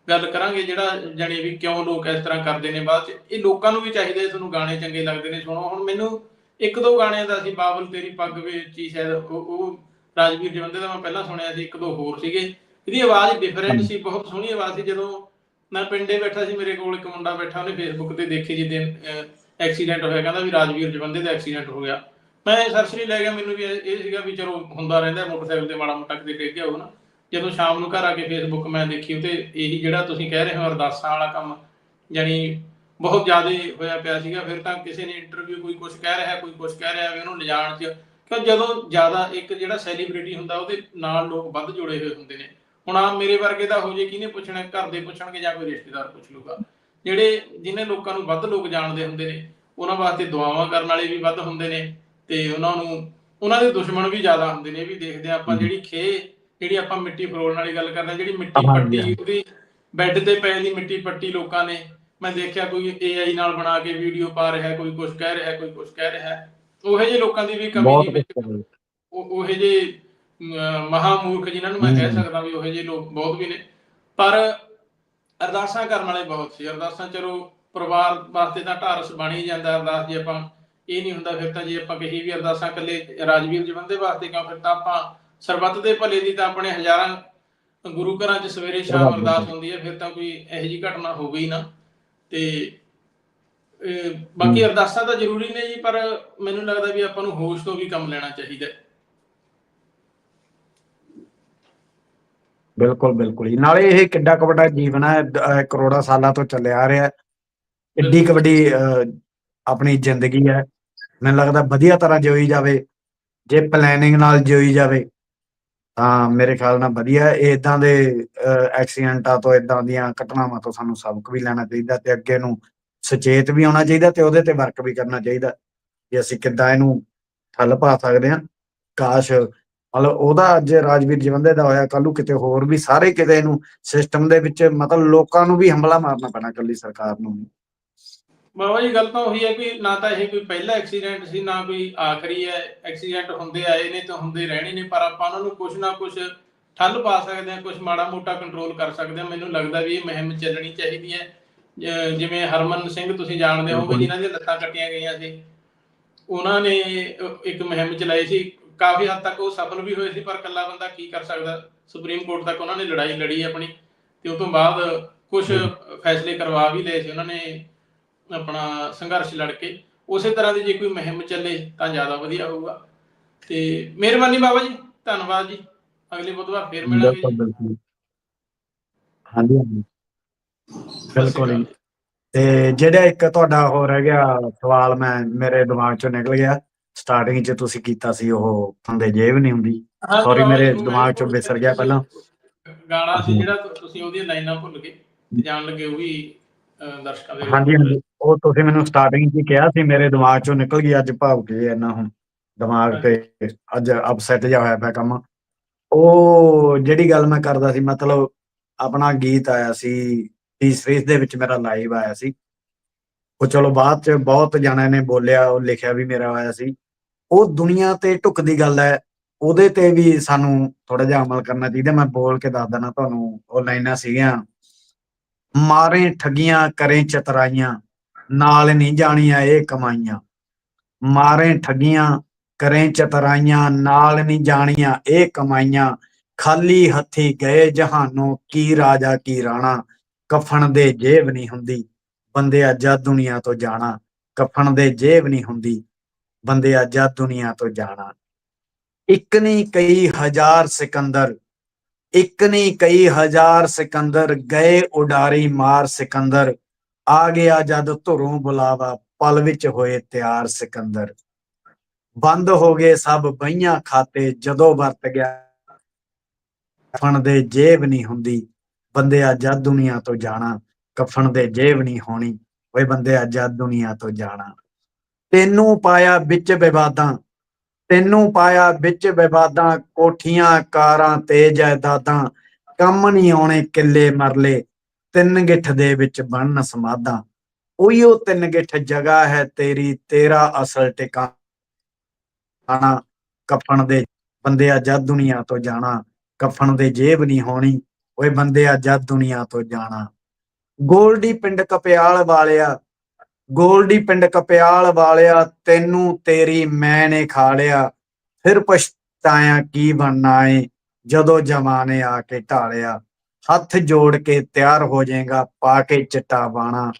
ਗੱਲ ਕਰਾਂਗੇ ਜਿਹੜਾ ਜਾਣੀ ਵੀ ਕਿਉਂ ਲੋਕ ਇਸ ਤਰ੍ਹਾਂ ਕਰਦੇ ਨੇ ਬਾਅਦ ਚ। ਇਹ ਲੋਕਾਂ ਨੂੰ ਵੀ ਚਾਹੀਦਾ ਤੁਹਾਨੂੰ ਗਾਣੇ ਚੰਗੇ ਲੱਗਦੇ ਨੇ ਸੁਣੋ। ਹੁਣ ਮੈਨੂੰ ਇੱਕ ਦੋ ਗਾਣਿਆਂ ਦਾ ਸੀ ਬਾਬਲ ਤੇਰੀ ਪੱਗ ਵਿੱਚ ਹੀ ਸ਼ਾਇਦ ਉਹ ਰਾਜਵੀਰ ਜਵੰਦੇ ਦਾ ਮੈਂ ਪਹਿਲਾਂ ਸੁਣਿਆ ਸੀ ਇੱਕ ਦੋ ਹੋਰ ਸੀਗੇ। ਇਹਦੀ ਆਵਾਜ਼ ਡਿਫਰੈਂਟ ਸੀ ਬਹੁਤ ਸੋਹਣੀ ਆਵਾਜ਼ ਸੀ। ਜਦੋਂ ਮੈਂ ਪਿੰਡੇ ਬੈਠਾ ਸੀ, ਮੇਰੇ ਕੋਲ ਇੱਕ ਮੁੰਡਾ ਬੈਠਾ, ਉਹਨੇ ਫੇਸਬੁੱਕ ਤੇ ਦੇਖੀ ਜੀ ਦਿਨ ਐਕਸੀਡੈਂਟ ਹੋਇਆ, ਕਹਿੰਦਾ ਵੀ ਰਾਜਵੀਰ ਜਵੰਦੇ ਦਾ ਐਕਸੀਡੈਂਟ ਹੋ ਗਿਆ। ਮੈਂ ਸਰਸਰੀ ਲੈ ਗਿਆ, ਮੈਨੂੰ ਵੀ ਇਹ ਸੀਗਾ ਵੀ ਚਲੋ ਹੁੰਦਾ ਰਹਿੰਦਾ, ਮੋਟਰਸਾਈਕਲ ਤੇ ਮਾੜਾ ਮੋਟਾ ਕਿਤੇ ਡਿੱਗ ਗਿਆ ਉਹ ਨਾ। ਜਦੋਂ ਸ਼ਾਮ ਨੂੰ ਘਰ ਆ ਕੇ ਫੇਸਬੁੱਕ ਮੈਂ ਦੇਖੀ ਤੇ ਇਹੀ ਜਿਹੜਾ ਤੁਸੀਂ ਕਹਿ ਰਹੇ ਹੋ, ਅਰਦਾਸਾਂ ਵਾਲਾ ਕੰਮ, ਯਾਨੀ ਬਹੁਤ ਜ਼ਿਆਦਾ ਹੋਇਆ ਪਿਆ ਸੀਗਾ, ਫਿਰ ਤਾਂ ਕਿਸੇ ਨੇ ਇੰਟਰਵਿਊ ਕੋਈ ਕੁਝ ਕਹਿ ਰਿਹਾ, ਕੋਈ ਕੁਝ ਕਹਿ ਰਿਹਾ ਵੀ ਉਹਨੂੰ ਲਿਜਾਣ 'ਚ, ਕਿਉਂ ਜਦੋਂ ਜ਼ਿਆਦਾ ਇੱਕ ਜਿਹੜਾ ਸੈਲੀਬ੍ਰਿਟੀ ਹੁੰਦਾ, ਉਹਦੇ ਨਾਲ ਲੋਕ ਵੱਧ ਜੁੜੇ ਹੋਏ ਹੁੰਦੇ ਨੇ। ਹੁਣ ਆ ਮੇਰੇ ਵਰਗੇ ਦਾ ਹੋ ਜੇ ਕਿਹਨੇ ਪੁੱਛਣਾ ਘਰ ਦੇ ਪੁੱਛਣਗੇ ਜਾਂ ਕੋਈ ਰਿਸ਼ਤੇਦਾਰ ਪੁੱਛ ਲੂਗਾ। ਜਿਹੜੇ ਜਿਨ੍ਹਾਂ ਲੋਕਾਂ ਨੂੰ ਵੱਧ ਲੋਕ ਜਾਣਦੇ ਹੁੰਦੇ ਨੇ ਉਹਨਾਂ ਵਾਸਤੇ ਦੁਆਵਾਂ ਕਰਨ ਵਾਲੇ ਵੀ ਵੱਧ ਹੁੰਦੇ ਨੇ ਤੇ ਉਹਨਾਂ ਨੂੰ ਉਹਨਾਂ ਦੇ ਦੁਸ਼ਮਣ ਵੀ ਜ਼ਿਆਦਾ ਹੁੰਦੇ ਨੇ। ਇਹ ਵੀ ਦੇਖਦੇ ਆ ਆਪਾਂ। ਜਿਹੜੀ ਖੇ ਜਿਹੜੀ ਆਪਾਂ ਮਿੱਟੀ ਫਰੋਲਣ ਵਾਲੀ ਗੱਲ ਕਰਦੇ ਜਿਹੜੀ ਮਿੱਟੀ ਪੱਟੀ। ਉਹਦੀ ਬੈੱਡ ਤੇ ਪੈ ਦੀ ਮਿੱਟੀ ਪੱਟੀ ਲੋਕਾਂ ਨੇ। ਮੈਂ ਦੇਖਿਆ ਕੋਈ AI ਨਾਲ ਬਣਾ ਕੇ ਵੀਡੀਓ ਪਾ ਰਿਹਾ ਕੋਈ ਕੁਝ ਕਹਿ ਰਿਹਾ ਕੋਈ ਕੁਝ ਕਹਿ ਰਿਹਾ। ਉਹੇ ਜਿਹੇ ਲੋਕਾਂ ਦੀ ਵੀ ਕਮੀ ਨਹੀਂ ਉਹ ਉਹੇ ਜਿਹੇ ਮਹਾਮੂਰਖ ਜਿਨ੍ਹਾਂ ਨੂੰ ਮੈਂ ਕਹਿ। ਸਕਦਾ ਵੀ ਉਹੇ ਜਿਹੇ ਲੋਕ ਬਹੁਤ ਵੀ ਨੇ ਪਰ ਅਰਦਾਸਾਂ ਕਰਨ ਵਾਲੇ ਬਹੁਤ ਸੀ ਅਰਦਾਸਾਂ ਚਲੋ ਪਰਿਵਾਰ ਵਾਸਤੇ ਤਾਂ ਢਾਰਸ ਬਣ ਜਾਂਦਾ ਅਰਦਾਸ ਜੇ ਆਪਾਂ ਇਹ ਨਹੀਂ ਹੁੰਦਾ ਫਿਰ ਤਾਂ ਜੇ ਆਪਾਂ ਕਹੀ ਵੀ ਅਰਦਾਸਾਂ ਇਕੱਲੇ ਰਾਜਵੀਰ ਜਵੰਦੇ ਵਾਸਤੇ ਕਿਉਂ ਫਿਰ ਤਾਂ ਆਪਾਂ ਸਰਬੱਤ ਦੇ ਭਲੇ ਦੀ ਤਾਂ ਆਪਣੇ ਹਜ਼ਾਰਾਂ ਗੁਰੂ ਘਰਾਂ 'ਚ ਸਵੇਰੇ ਸ਼ਾਮ ਅਰਦਾਸ। ਹੁੰਦੀ ਹੈ ਫਿਰ ਤਾਂ ਕੋਈ ਇਹੋ ਜਿਹੀ ਘਟਨਾ ਹੋ ਗਈ ਨਾ ਤੇ ਬਾਕੀ। ਅਰਦਾਸਾਂ ਤਾਂ ਜ਼ਰੂਰੀ ਨੇ ਜੀ ਪਰ ਮੈਨੂੰ ਲੱਗਦਾ ਵੀ ਆਪਾਂ ਨੂੰ ਹੋਸ਼ ਤੋਂ ਵੀ ਕੰਮ ਲੈਣਾ ਚਾਹੀਦਾ ਹੈ। ਬਿਲਕੁਲ ਬਿਲਕੁਲ ਜੀ। ਨਾਲੇ ਇਹ ਕਿੱਡਾ ਕੁ ਵੱਡਾ ਜੀਵਨ ਹੈ ਅਹ ਕਰੋੜਾਂ ਸਾਲਾਂ ਤੋਂ ਚੱਲਿਆ ਆ ਰਿਹਾ। ਹੈ ਕਿੱਡੀ ਕੁ ਵੱਡੀ ਅਹ, ਆਪਣੀ ਜ਼ਿੰਦਗੀ ਹੈ ਮੈਨੂੰ ਲੱਗਦਾ ਵਧੀਆ ਤਰ੍ਹਾਂ ਜਿਉਈ ਜਾਵੇ। ਜੇ ਪਲੈਨਿੰਗ ਨਾਲ ਜਿਉਈ ਜਾਵੇ ਤਾਂ ਮੇਰੇ ਖਿਆਲ ਨਾਲ ਵਧੀਆ। ਇਹ ਇਦਾਂ ਦੇ ਐਕਸੀਡੈਂਟਾਂ ਤੋਂ ਇਦਾਂ ਦੀਆਂ ਘਟਨਾਵਾਂ ਤੋਂ ਸਾਨੂੰ ਸਬਕ ਵੀ ਲੈਣਾ ਚਾਹੀਦਾ ਤੇ ਅੱਗੇ ਨੂੰ ਸੁਚੇਤ ਵੀ ਹੋਣਾ ਚਾਹੀਦਾ ਤੇ ਉਹਦੇ ਤੇ ਵਰਕ ਵੀ ਕਰਨਾ ਚਾਹੀਦਾ। ਕਿ ਅਸੀਂ ਕਿੱਦਾਂ ਇਹਨੂੰ ਠੱਲ ਪਾ ਸਕਦੇ ਹਾਂ। ਕਾਸ਼ ਮਤਲਬ ਉਹਦਾ ਅੱਜ ਰਾਜਵੀਰ ਜਵੰਦੇ ਦਾ ਹੋਇਆ ਕੱਲੂ ਕਿਤੇ ਹੋਰ ਵੀ ਸਾਰੇ ਕਿਤੇ ਇਹਨੂੰ ਸਿਸਟਮ ਦੇ ਵਿੱਚ ਮਤਲਬ ਲੋਕਾਂ ਨੂੰ ਵੀ ਹਮਲਾ ਮਾਰਨਾ ਪੈਣਾ ਕੱਲੀ ਸਰਕਾਰ ਨੂੰ। ਬਾਬਾ ਜੀ ਗੱਲ ਤਾਂ ਉਹੀ ਹੈ ਕਿ ਨਾ ਤਾਂ ਇਹ ਕੋਈ ਪਹਿਲਾ ਐਕਸੀਡੈਂਟ ਸੀ ਨਾ ਕੋਈ ਆਖਰੀ ਹੈ ਐਕਸੀਡੈਂਟ ਹੁੰਦੇ ਆਏ ਨੇ ਤੇ ਹੁੰਦੇ ਰਹਿਣੇ ਨੇ ਪਰ ਆਪਾਂ ਉਹਨਾਂ ਨੂੰ ਕੁਝ ਨਾ ਕੁਝ ਠੱਲ ਪਾ ਸਕਦੇ ਹਾਂ ਕੁਝ ਮਾੜਾ ਮੋਟਾ ਕੰਟਰੋਲ ਕਰ ਸਕਦੇ ਹਾਂ ਮੈਨੂੰ ਲੱਗਦਾ ਵੀ ਇਹ ਮੁਹਿੰਮ ਚੱਲਣੀ ਚਾਹੀਦੀ ਹੈ ਜਿਵੇਂ ਹਰਮਨ ਸਿੰਘ ਤੁਸੀਂ ਜਾਣਦੇ ਹੋਵੋਗੇ ਬਿਲਕੁਲ। ਜਿਨ੍ਹਾਂ ਦੀਆਂ ਲੱਤਾਂ ਕੱਟੀਆਂ ਗਈਆਂ ਸੀ ਉਹਨਾਂ ਨੇ ਇੱਕ ਮੁਹਿੰਮ ਚਲਾਈ ਸੀ ਕਾਫੀ ਹੱਦ ਤੱਕ ਉਹ ਸਫਲ ਵੀ ਹੋਏ ਸੀ ਪਰ ਇਕੱਲਾ ਬੰਦਾ ਕੀ ਕਰ ਸਕਦਾ? ਸੁਪਰੀਮ ਕੋਰਟ ਤੱਕ ਉਹਨਾਂ ਨੇ ਲੜਾਈ ਲੜੀ ਆਪਣੀ ਤੇ ਉਸ ਤੋਂ ਬਾਅਦ ਕੁਝ ਫੈਸਲੇ ਕਰਵਾ ਵੀ ਲਏ ਸੀ ਉਹਨਾਂ ਨੇ ਆਪਣਾ ਸੰਘਰਸ਼ ਲੜ ਕੇ। ਉਸੇ ਤਰ੍ਹਾਂ ਦੀ ਜੇ ਕੋਈ ਮੁਹਿੰਮ ਚੱਲੇ ਤਾਂ ਜ਼ਿਆਦਾ ਵਧੀਆ ਹੋਊਗਾ। ਤੇ ਮਿਹਰਬਾਨੀ ਬਾਬਾ ਜੀ ਧੰਨਵਾਦ ਜੀ। ਅਗਲੇ ਬੁੱਧਵਾਰ ਫੇਰ ਮਿਲਾਂਗੇ ਬਿਲਕੁਲ ਹਾਂਜੀ ਹਾਂਜੀ। ਤੇ ਜਿਹੜਾ ਇੱਕ ਤੁਹਾਡਾ ਹੋ ਰਹਿ ਗਿਆ ਸਵਾਲ ਮੈਂ ਮੇਰੇ ਦਿਮਾਗ ਚੋਂ ਨਿਕਲ ਗਿਆ। ਸਟਾਰਟਿੰਗ 'ਚ ਤੁਸੀਂ ਕੀਤਾ ਸੀ ਉਹ ਹੁੰਦੇ ਜੇਬ ਨਹੀਂ ਹੁੰਦੀ। ਬਾਬਾ ਮੇਰੇ ਜੀ, ਦਿਮਾਗ ਚੋਂ ਵਿਸਰ ਗਿਆ ਪਹਿਲਾਂ। ਗਾਣਾ ਸੀ ਜਿਹੜਾ ਤੁਸੀਂ ਉਹਦੀਆਂ ਲਾਈਨਾਂ ਭੁੱਲ ਗਏ ਤੇ ਜਾਣ ਲੱਗੇ ਉਹ ਵੀ ਦਰਸ਼ਕਾਂ ਦੇ ਹਾਂਜੀ ਹਾਂਜੀ। ਉਹ ਤੁਸੀਂ ਮੈਨੂੰ ਸਟਾਰਟਿੰਗ 'ਚ ਕਿਹਾ ਸੀ ਮੇਰੇ ਦਿਮਾਗ ਚੋਂ ਨਿਕਲ ਗਈ ਅੱਜ ਭਾਵ ਕੇ ਇੰਨਾ ਹੁਣ ਦਿਮਾਗ ਤੇ ਅੱਜ ਅਪਸੈਟ ਜਿਹਾ ਹੋਇਆ ਪਿਆ ਕੰਮ। ਉਹ ਜਿਹੜੀ ਗੱਲ ਮੈਂ ਕਰਦਾ ਸੀ ਮਤਲਬ ਆਪਣਾ ਗੀਤ ਆਇਆ ਸੀ ਤੀਸਰੀ ਦੇ ਵਿੱਚ ਮੇਰਾ ਲਾਈਵ ਆਇਆ ਸੀ। ਉਹ ਚਲੋ ਬਾਅਦ ਚ ਬਹੁਤ ਜਣਿਆਂ ਨੇ ਬੋਲਿਆ ਉਹ ਲਿਖਿਆ ਵੀ ਮੇਰਾ ਆਇਆ ਸੀ। ਉਹ ਦੁਨੀਆ ਤੇ ਢੁੱਕਦੀ ਗੱਲ ਹੈ, ਉਹਦੇ ਤੇ ਵੀ ਸਾਨੂੰ ਥੋੜਾ ਜਿਹਾ ਅਮਲ ਕਰਨਾ ਚਾਹੀਦਾ। ਮੈਂ ਬੋਲ ਕੇ ਦੱਸ ਦਿੰਦਾ ਤੁਹਾਨੂੰ, ਉਹ ਲਾਈਨਾਂ ਸੀਗੀਆਂ। ਮਾਰੇ ਠੱਗੀਆਂ, ਕਰੇ ਚਤਰਾਈਆਂ, ਨਾਲ ਨਹੀਂ ਜਾਣੀਆਂ ਇਹ ਕਮਾਈਆਂ। ਮਾਰੇ ਠੱਗੀਆਂ, ਕਰੇ ਚਤਰਾਈਆਂ, ਨਾਲ ਨਹੀਂ ਜਾਣੀਆਂ ਇਹ ਕਮਾਈਆਂ। ਖਾਲੀ ਹੱਥੀ ਗਏ ਜਹਾਨੋਂ, ਕੀ ਰਾਜਾ, ਕੀ ਰਾਣਾ? ਕਫਨ ਦੇ ਜੇਬ ਨਹੀਂ ਹੁੰਦੀ। ਬੰਦਿਆ ਜਦ ਦੁਨੀਆ ਤੋਂ ਜਾਣਾ, ਕਫਨ ਦੇ ਜੇਬ ਨਹੀਂ ਹੁੰਦੀ। ਬੰਦਿਆ ਜਦ ਦੁਨੀਆ ਤੋਂ ਜਾਣਾ। ਇੱਕ ਨਹੀਂ ਕਈ ਹਜ਼ਾਰ ਸਿਕੰਦਰ, ਇੱਕ ਨਹੀਂ ਕਈ ਹਜ਼ਾਰ ਸਿਕੰਦਰ ਗਏ ਉਡਾਰੀ ਮਾਰ ਸਿਕੰਦਰ, ਆ ਗਿਆ ਜਦ ਧੁਰੋਂ ਬੁਲਾਵਾ, ਪਲ ਵਿੱਚ ਹੋਏ ਤਿਆਰ ਸਿਕੰਦਰ। ਬੰਦ ਹੋ ਗਏ ਸਭ ਬਈਆਂ ਖਾਤੇ, ਜਦੋਂ ਵਰਤ ਗਿਆ ਕਫਨ ਦੇ ਜੇਬ ਨਹੀਂ ਹੁੰਦੀ। ਬੰਦਿਆ ਜਦ ਦੁਨੀਆ ਤੋਂ ਜਾਣਾ, ਕਫਨ ਦੇ ਜੇਬ ਨਹੀਂ ਹੋਣੀ। ਓਏ ਬੰਦਿਆ ਜਦ ਦੁਨੀਆ ਤੋਂ ਜਾਣਾ। ਤੈਨੂੰ ਪਾਇਆ ਵਿੱਚ ਵਿਵਾਦਾਂ, ਤੈਨੂੰ ਪਾਇਆ ਵਿੱਚ ਵਿਵਾਦਾਂ, ਕੋਠੀਆਂ, ਕਾਰਾਂ, ਤੇ ਜਾਇਦਾਦਾਂ, ਕੰਮ ਨਹੀਂ ਆਉਣੇ, ਕਿੱਲੇ ਮਰਲੇ, ਤਿੰਨ ਗਿੱਠ ਦੇ ਵਿੱਚ ਬਣਨ ਸਮਾਧਾਂ। ਉਹੀਓ ਤਿੰਨ ਗਿੱਠ ਜਗ੍ਹਾ ਹੈ ਤੇਰੀ, ਤੇਰਾ ਅਸਲ ਟਿਕਾਣਾ। ਕਫਣ ਦੇ ਬੰਦਿਆ ਜਦ ਦੁਨੀਆ ਤੋਂ ਜਾਣਾ ਕਫਣ ਦੇ ਜੇਬ ਨਹੀਂ ਹੋਣੀ, ਓਏ ਬੰਦਿਆ ਜਦ ਦੁਨੀਆ ਤੋਂ ਜਾਣਾ। ਗੋਲਡੀ ਪਿੰਡ ਕਪਿਆਲ ਵਾਲਿਆ ਗੋਲਡੀ ਪਿੰਡ ਕਪਿਆਲ ਵਾਲਿਆ ਤੈਨੂੰ ਤੇਰੀ ਮੈਂ ਨੇ ਖਾ ਲਿਆ ਫਿਰ ਪਛਤਾਇਆ ਕੀ ਬਣਨਾ ਏ ਜਦੋਂ ਜਮਾਨੇ ਆ ਕੇ ਢਾਲਿਆ। ਹੱਥ ਜੋੜ ਕੇ ਤਿਆਰ ਹੋ ਜਾਏਗਾ ਪਾ ਕੇ ਚਿੱਟਾ ਬਾਣਾ।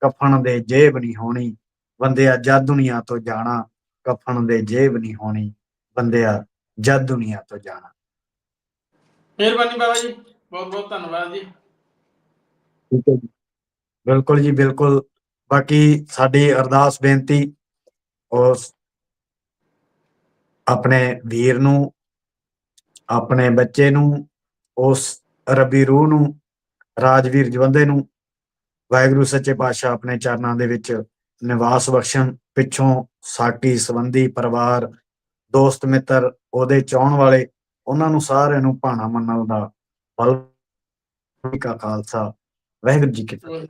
ਕਫਨ ਦੇ ਜੇਬ ਨਹੀਂ ਹੋਣੀ ਬੰਦਿਆ ਜਦ ਦੁਨੀਆ ਤੋਂ ਜਾਣਾ। ਕਫਨ ਦੇ ਜੇਬ ਨਹੀਂ ਹੋਣੀ ਬੰਦਿਆ ਜਦ ਦੁਨੀਆ ਤੋਂ ਜਾਣਾ। ਮਿਹਰਬਾਨੀ ਬਾਬਾ ਜੀ ਬਹੁਤ ਬਹੁਤ ਧੰਨਵਾਦ ਜੀ। ਠੀਕ ਹੈ ਜੀ। ਬਿਲਕੁਲ ਜੀ ਬਿਲਕੁਲ। ਬਾਕੀ ਸਾਡੀ ਅਰਦਾਸ ਬੇਨਤੀ ਉਸ ਆਪਣੇ ਵੀਰ ਨੂੰ, ਆਪਣੇ ਬੱਚੇ ਨੂੰ, ਉਸ ਰੱਬੀ ਰੂਹ ਨੂੰ, ਰਾਜਵੀਰ ਜਵੰਦੇ ਨੂੰ, ਵਾਹਿਗੁਰੂ ਸੱਚੇ ਪਾਤਸ਼ਾਹ ਆਪਣੇ ਚਰਨਾਂ ਦੇ ਵਿੱਚ ਨਿਵਾਸ ਬਖਸ਼ਣ, ਪਿੱਛੋਂ ਸਾਕੀ, ਸੰਬੰਧੀ, ਪਰਿਵਾਰ, ਦੋਸਤ, ਮਿੱਤਰ, ਉਹਦੇ ਚਾਹਣ ਵਾਲੇ, ਉਹਨਾਂ ਨੂੰ ਸਾਰਿਆਂ ਨੂੰ ਭਾਣਾ ਮੰਨਣ ਦਾ ਬਲ ਕਾ ਖਾਲਸਾ। ਵਾਹਿਗੁਰੂ ਜੀ ਕੀ ਫਤਿਹ।